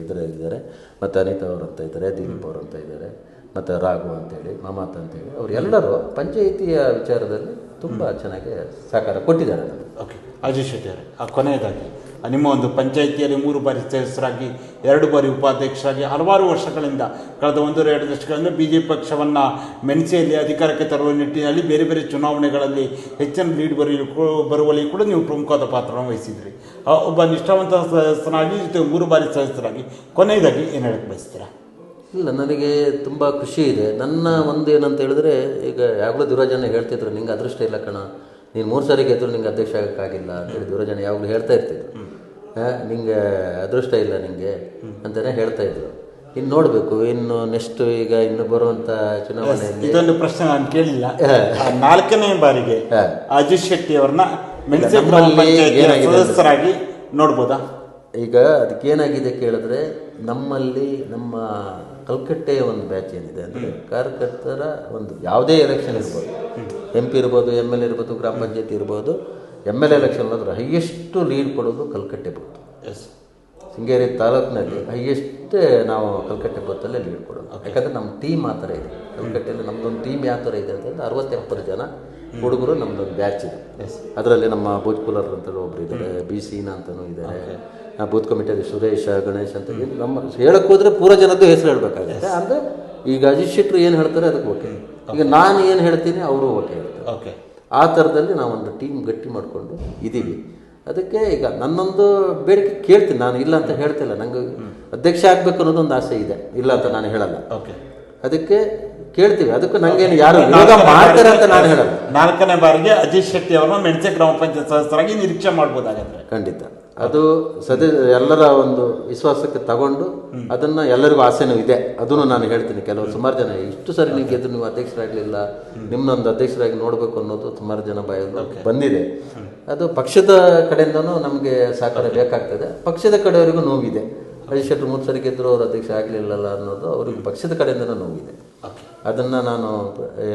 ಇದರಲ್ಲಿದ್ದಾರೆ ಮತ್ತು ಅನಿತಾ ಅವ್ರು ಅಂತ ಇದ್ದಾರೆ, ದಿಲೀಪ್ ಅವ್ರು ಅಂತ ಇದ್ದಾರೆ, ಮತ್ತು ರಾಘು ಅಂತೇಳಿ, ಮಮತ ಅಂತೇಳಿ ಅವರೆಲ್ಲರೂ ಪಂಚಾಯಿತಿಯ ವಿಚಾರದಲ್ಲಿ ತುಂಬ ಚೆನ್ನಾಗಿ ಸಹಕಾರ ಕೊಟ್ಟಿದ್ದಾರೆ. ಓಕೆ ಅಜಯ್ ಶೆಟ್ಟಿ ಅವರೇ, ಆ ಕೊನೆಯದಾಗಿ. ನಿಮ್ಮ ಒಂದು ಪಂಚಾಯಿತಿಯಲ್ಲಿ ಮೂರು ಬಾರಿ ಸದಸ್ಯರಾಗಿ, ಎರಡು ಬಾರಿ ಉಪಾಧ್ಯಕ್ಷರಾಗಿ, ಹಲವಾರು ವರ್ಷಗಳಿಂದ ಕಳೆದ ಒಂದೂವರೆ, ಎರಡು ದಶಕಗಳಿಂದ ಬಿ ಜೆ ಪಿ ಪಕ್ಷವನ್ನು ಮೆಣಸೆಯಲ್ಲಿ ಅಧಿಕಾರಕ್ಕೆ ತರುವ ನಿಟ್ಟಿನಲ್ಲಿ ಬೇರೆ ಬೇರೆ ಚುನಾವಣೆಗಳಲ್ಲಿ ಹೆಚ್ಚಿನ ಲೀಡ್ ಕೂ- ಬರುವಲ್ಲಿ ಕೂಡ ನೀವು ಪ್ರಮುಖವಾದ ಪಾತ್ರವನ್ನು ವಹಿಸಿದ್ರಿ. ಒಬ್ಬ ನಿಷ್ಠಾವಂತ ಸದಸ್ಯನಾಗಿ, ಜೊತೆ ಮೂರು ಬಾರಿ ಸದಸ್ಯರಾಗಿ, ಕೊನೆಯದಾಗಿ ಏನು ಹೇಳಕ್ಕೆ ಬಯಸ್ತೀರಾ? ಇಲ್ಲ, ನನಗೆ ತುಂಬ ಖುಷಿ ಇದೆ. ನನ್ನ ಒಂದು ಏನಂತ ಹೇಳಿದ್ರೆ, ಈಗ ಯಾವಾಗಲೂ ದುರಜನ ಹೇಳ್ತಿದ್ರು, ನಿಂಗೆ ಅದೃಷ್ಟ ಇಲ್ಲ ಕಣ. ನೀನು ಮೂರು ಸಾರಿ ಗೆದ್ದರು ನಿಂಗೆ ಅಧ್ಯಕ್ಷ ಆಗೋಕ್ಕಾಗಿಲ್ಲ ಅಂತೇಳಿ ದೂರಜನ ಯಾವಾಗಲೂ ಹೇಳ್ತಾ ಇರ್ತಿದ್ರು. ನಿಂಗೆ ಅದೃಷ್ಟ ಇಲ್ಲ ನಿಮಗೆ ಅಂತಲೇ ಹೇಳ್ತಾ ಇದ್ರು. ಇನ್ನು ನೋಡಬೇಕು ಇನ್ನು ನೆಕ್ಸ್ಟ್ ಈಗ ಇನ್ನು ಬರುವಂಥ ಚುನಾವಣೆಯಲ್ಲಿ ಇದೊಂದು ಪ್ರಶ್ನೆ ನಾನು ಕೇಳಿಲ್ಲ. ನಾಲ್ಕನೇ ಬಾರಿಗೆ. ಅಜಿತ್ ಶೆಟ್ಟಿ ಅವ್ರನ್ನ ಸದಸ್ಯರಾಗಿ ನೋಡ್ಬೋದಾ? ಈಗ ಅದಕ್ಕೇನಾಗಿದೆ ಕೇಳಿದ್ರೆ ನಮ್ಮಲ್ಲಿ ನಮ್ಮ ಕಲ್ಕಟ್ಟೆಯ ಒಂದು ಬ್ಯಾಚ್ ಏನಿದೆ ಅಂದರೆ ಕಾರ್ಯಕರ್ತರ ಒಂದು ಯಾವುದೇ ಎಲೆಕ್ಷನ್ ಇರ್ಬೋದು. ಎಂ ಪಿ ಇರ್ಬೋದು ಎಂ ಎಲ್ ಇರ್ಬೋದು ಗ್ರಾಮ ಪಂಚಾಯತಿ ಇರ್ಬೋದು ಎಂ ಎಲ್ ಎಲೆಕ್ಷನ್ ಆದರೆ ಹೈಯೆಸ್ಟ್ ಲೀಡ್ ಕೊಡೋದು ಕಲ್ಕಟ್ಟೆ ಬೂತ್. ಎಸ್ ಶೃಂಗೇರಿ ತಾಲೂಕಿನಲ್ಲಿ ಹೈಯೆಸ್ಟ್ ನಾವು ಕಲ್ಕಟ್ಟೆ ಬೂತಲ್ಲೇ ಲೀಡ್ ಕೊಡೋದು. ಯಾಕಂದರೆ ನಮ್ಮ ಟೀಮ್ ಆ ಥರ ಇದೆ. ಕಲ್ಕಟ್ಟೆಯಲ್ಲಿ ನಮ್ಮದೊಂದು ಟೀಮ್ ಯಾವ ಥರ ಇದೆ ಅಂತಂದರೆ ಅರವತ್ತೆಪ್ಪತ್ತು ಜನ ಹುಡುಗರು ನಮ್ಮದೊಂದು ಬ್ಯಾಚ್ ಇದೆ. ಅದರಲ್ಲಿ ನಮ್ಮ ಭೋಜ್ಪುಲರ್ ಅಂತಲೂ ಒಬ್ರು ಇದ್ದಾರೆ ಬಿ ಸೀನಾ ಅಂತಲೂ ಇದ್ದಾರೆ. ಬೂತ್ ಕಮಿಟಿಯಲ್ಲಿ ಸುರೇಶ ಗಣೇಶ್ ಅಂತ ಏನು ನಮ್ಮ ಹೇಳಕ್ಕೆ ಹೋದ್ರೆ ಪೂರ ಜನದ್ದು ಹೆಸರು ಹೇಳಬೇಕಾಗುತ್ತೆ. ಅಂದರೆ ಈಗ ಅಜಿತ್ ಶೆಟ್ರು ಏನು ಹೇಳ್ತಾರೆ ಅದಕ್ಕೆ ಓಕೆ ಈಗ ನಾನು ಏನು ಹೇಳ್ತೀನಿ ಅವರು ಓಕೆ ಹೇಳ್ತಾರೆ. ಓಕೆ ಆ ಥರದಲ್ಲಿ ನಾವೊಂದು ಟೀಮ್ ಗಟ್ಟಿ ಮಾಡಿಕೊಂಡು ಇದ್ದೀವಿ ಅದಕ್ಕೆ ಈಗ ನನ್ನೊಂದು ಬೇಡಿಕೆ ಕೇಳ್ತೀನಿ ನಾನು ಇಲ್ಲ ಅಂತ ಹೇಳ್ತಿಲ್ಲ ನಂಗೆ ಅಧ್ಯಕ್ಷ ಆಗಬೇಕು ಅನ್ನೋದೊಂದು ಆಸೆ ಇದೆ. ಇಲ್ಲ ಅಂತ ನಾನು ಹೇಳಲ್ಲ. ಓಕೆ ಅದಕ್ಕೆ ಕೇಳ್ತೀವಿ. ಅದಕ್ಕೆ ನಂಗೇನು ಯಾರು ವಿರೋಧ ಮಾಡ್ತಾರೆ ಅಂತ ನಾನು ಹೇಳಲ್ಲ. ನಾಲ್ಕನೇ ಬಾರಿಗೆ ಅಜಿತ್ ಶೆಟ್ಟಿ ಅವರನ್ನ ಮೆಣಸೆ ಗ್ರಾಮ ಪಂಚಾಯತ್ ಸದಸ್ಯರಾಗಿ ನಿರೀಕ್ಷೆ ಮಾಡ್ಬೋದಾಗತ್ತೆ. ಖಂಡಿತ. ಅದು ಸದ ಎಲ್ಲರ ಒಂದು ವಿಶ್ವಾಸಕ್ಕೆ ತಗೊಂಡು ಅದನ್ನ ಎಲ್ಲರಿಗೂ ಆಸೆನೂ ಇದೆ. ಅದನ್ನು ನಾನು ಹೇಳ್ತೀನಿ ಕೆಲವರು. ಸುಮಾರು ಜನ ಇಷ್ಟು ಸರಿ ನೀವು ಗೆದ್ದು ನೀವು ಅಧ್ಯಕ್ಷರಾಗಲಿಲ್ಲ ನಿಮ್ಮನ್ನೊಂದು ಅಧ್ಯಕ್ಷರಾಗಿ ನೋಡಬೇಕು ಅನ್ನೋದು ಸುಮಾರು ಜನ ಬಾಯಲ್ಲಿ ಬಂದಿದೆ. ಅದು ಪಕ್ಷದ ಕಡೆಯಿಂದನು ನಮಗೆ ಸಹಕಾರ ಬೇಕಾಗ್ತದೆ. ಪಕ್ಷದ ಕಡೆಯವರಿಗೂ ನೋವಿದೆ. ಹರೀಶ್ ಶೆಟ್ಟರು ಮೂರು ಸರಿ ಗೆದ್ದರು ಅವರು ಅಧ್ಯಕ್ಷ ಆಗಲಿಲ್ಲಲ್ಲ ಅನ್ನೋದು ಅವ್ರಿಗೆ ಪಕ್ಷದ ಕಡೆಯಿಂದನೂ ನೋವಿದೆ. ಅದನ್ನು ನಾನು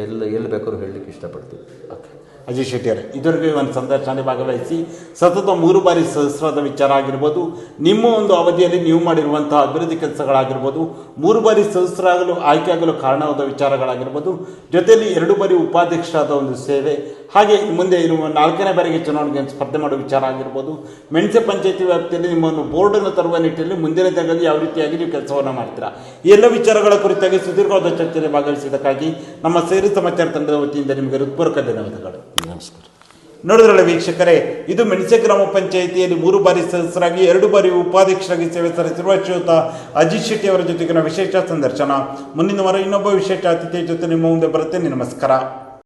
ಎಲ್ಲಿ ಎಲ್ಲಿ ಬೇಕಾದ್ರೂ ಹೇಳಲಿಕ್ಕೆ ಇಷ್ಟಪಡ್ತೀನಿ. ಓಕೆ ಅಜಯ್ ಶೆಟ್ಟಿಯರ್ ಇದರಿಗೆ ಒಂದು ಸಂದರ್ಶನದಲ್ಲಿ ಭಾಗವಹಿಸಿ ಸತತ ಮೂರು ಬಾರಿ ಸಹಸ್ರದ ವಿಚಾರ ಆಗಿರ್ಬೋದು, ನಿಮ್ಮ ಒಂದು ಅವಧಿಯಲ್ಲಿ ನೀವು ಮಾಡಿರುವಂತಹ ಅಭಿವೃದ್ಧಿ ಕೆಲಸಗಳಾಗಿರ್ಬೋದು, ಮೂರು ಬಾರಿ ಸಹಸ್ರಾಗಲು ಆಯ್ಕೆಯಾಗಲು ಕಾರಣವಾದ ವಿಚಾರಗಳಾಗಿರ್ಬೋದು, ಜೊತೆಯಲ್ಲಿ ಎರಡು ಬಾರಿ ಉಪಾಧ್ಯಕ್ಷರಾದ ಒಂದು ಸೇವೆ ಹಾಗೆ ಮುಂದೆ ಇರುವ ನಾಲ್ಕನೇ ಬಾರಿಗೆ ಚುನಾವಣೆಗೆ ಸ್ಪರ್ಧೆ ಮಾಡುವ ವಿಚಾರ ಆಗಿರ್ಬೋದು. ಮೆಣಸೆ ಪಂಚಾಯತಿ ವ್ಯಾಪ್ತಿಯಲ್ಲಿ ನಿಮ್ಮನ್ನು ಬೋರ್ಡನ್ನು ತರುವ ನಿಟ್ಟಿನಲ್ಲಿ ಮುಂದಿನ ದಿನಗಳಲ್ಲಿ ಯಾವ ರೀತಿಯಾಗಿ ನೀವು ಕೆಲಸವನ್ನು ಮಾಡ್ತೀರಾ? ಈ ಎಲ್ಲ ವಿಚಾರಗಳ ಕುರಿತಾಗಿ ಸುದೀರ್ಘವಾದ ಚರ್ಚೆಯಲ್ಲಿ ಭಾಗವಹಿಸಿದ್ದಕ್ಕಾಗಿ ನಮ್ಮ ಸೇರಿ ಸಮಾಚಾರ ತಂಡದ ವತಿಯಿಂದ ನಿಮಗೆ ಹೃತ್ಪೂರ್ವಕ ಧನ್ಯವಾದಗಳು. ನಮಸ್ಕಾರ. ನೋಡಿದ್ರಲ್ಲ ವೀಕ್ಷಕರೇ ಇದು ಮೆಣಸೆ ಗ್ರಾಮ ಪಂಚಾಯಿತಿಯಲ್ಲಿ ಮೂರು ಬಾರಿ ಸದಸ್ಯರಾಗಿ ಎರಡು ಬಾರಿ ಉಪಾಧ್ಯಕ್ಷರಾಗಿ ಸೇವೆ ಸಲ್ಲಿಸಿರುವ ಶ್ರೀಯುತ ಅಜಿತ್ ಶೆಟ್ಟಿ ಅವರ ಜೊತೆಗಿನ ವಿಶೇಷ ಸಂದರ್ಶನ. ಮುಂದಿನ ವಾರ ಇನ್ನೊಬ್ಬ ವಿಶೇಷ ಅತಿಥಿಯ ಜೊತೆ ನಿಮ್ಮ ಮುಂದೆ ಬರುತ್ತೇನೆ ನಮಸ್ಕಾರ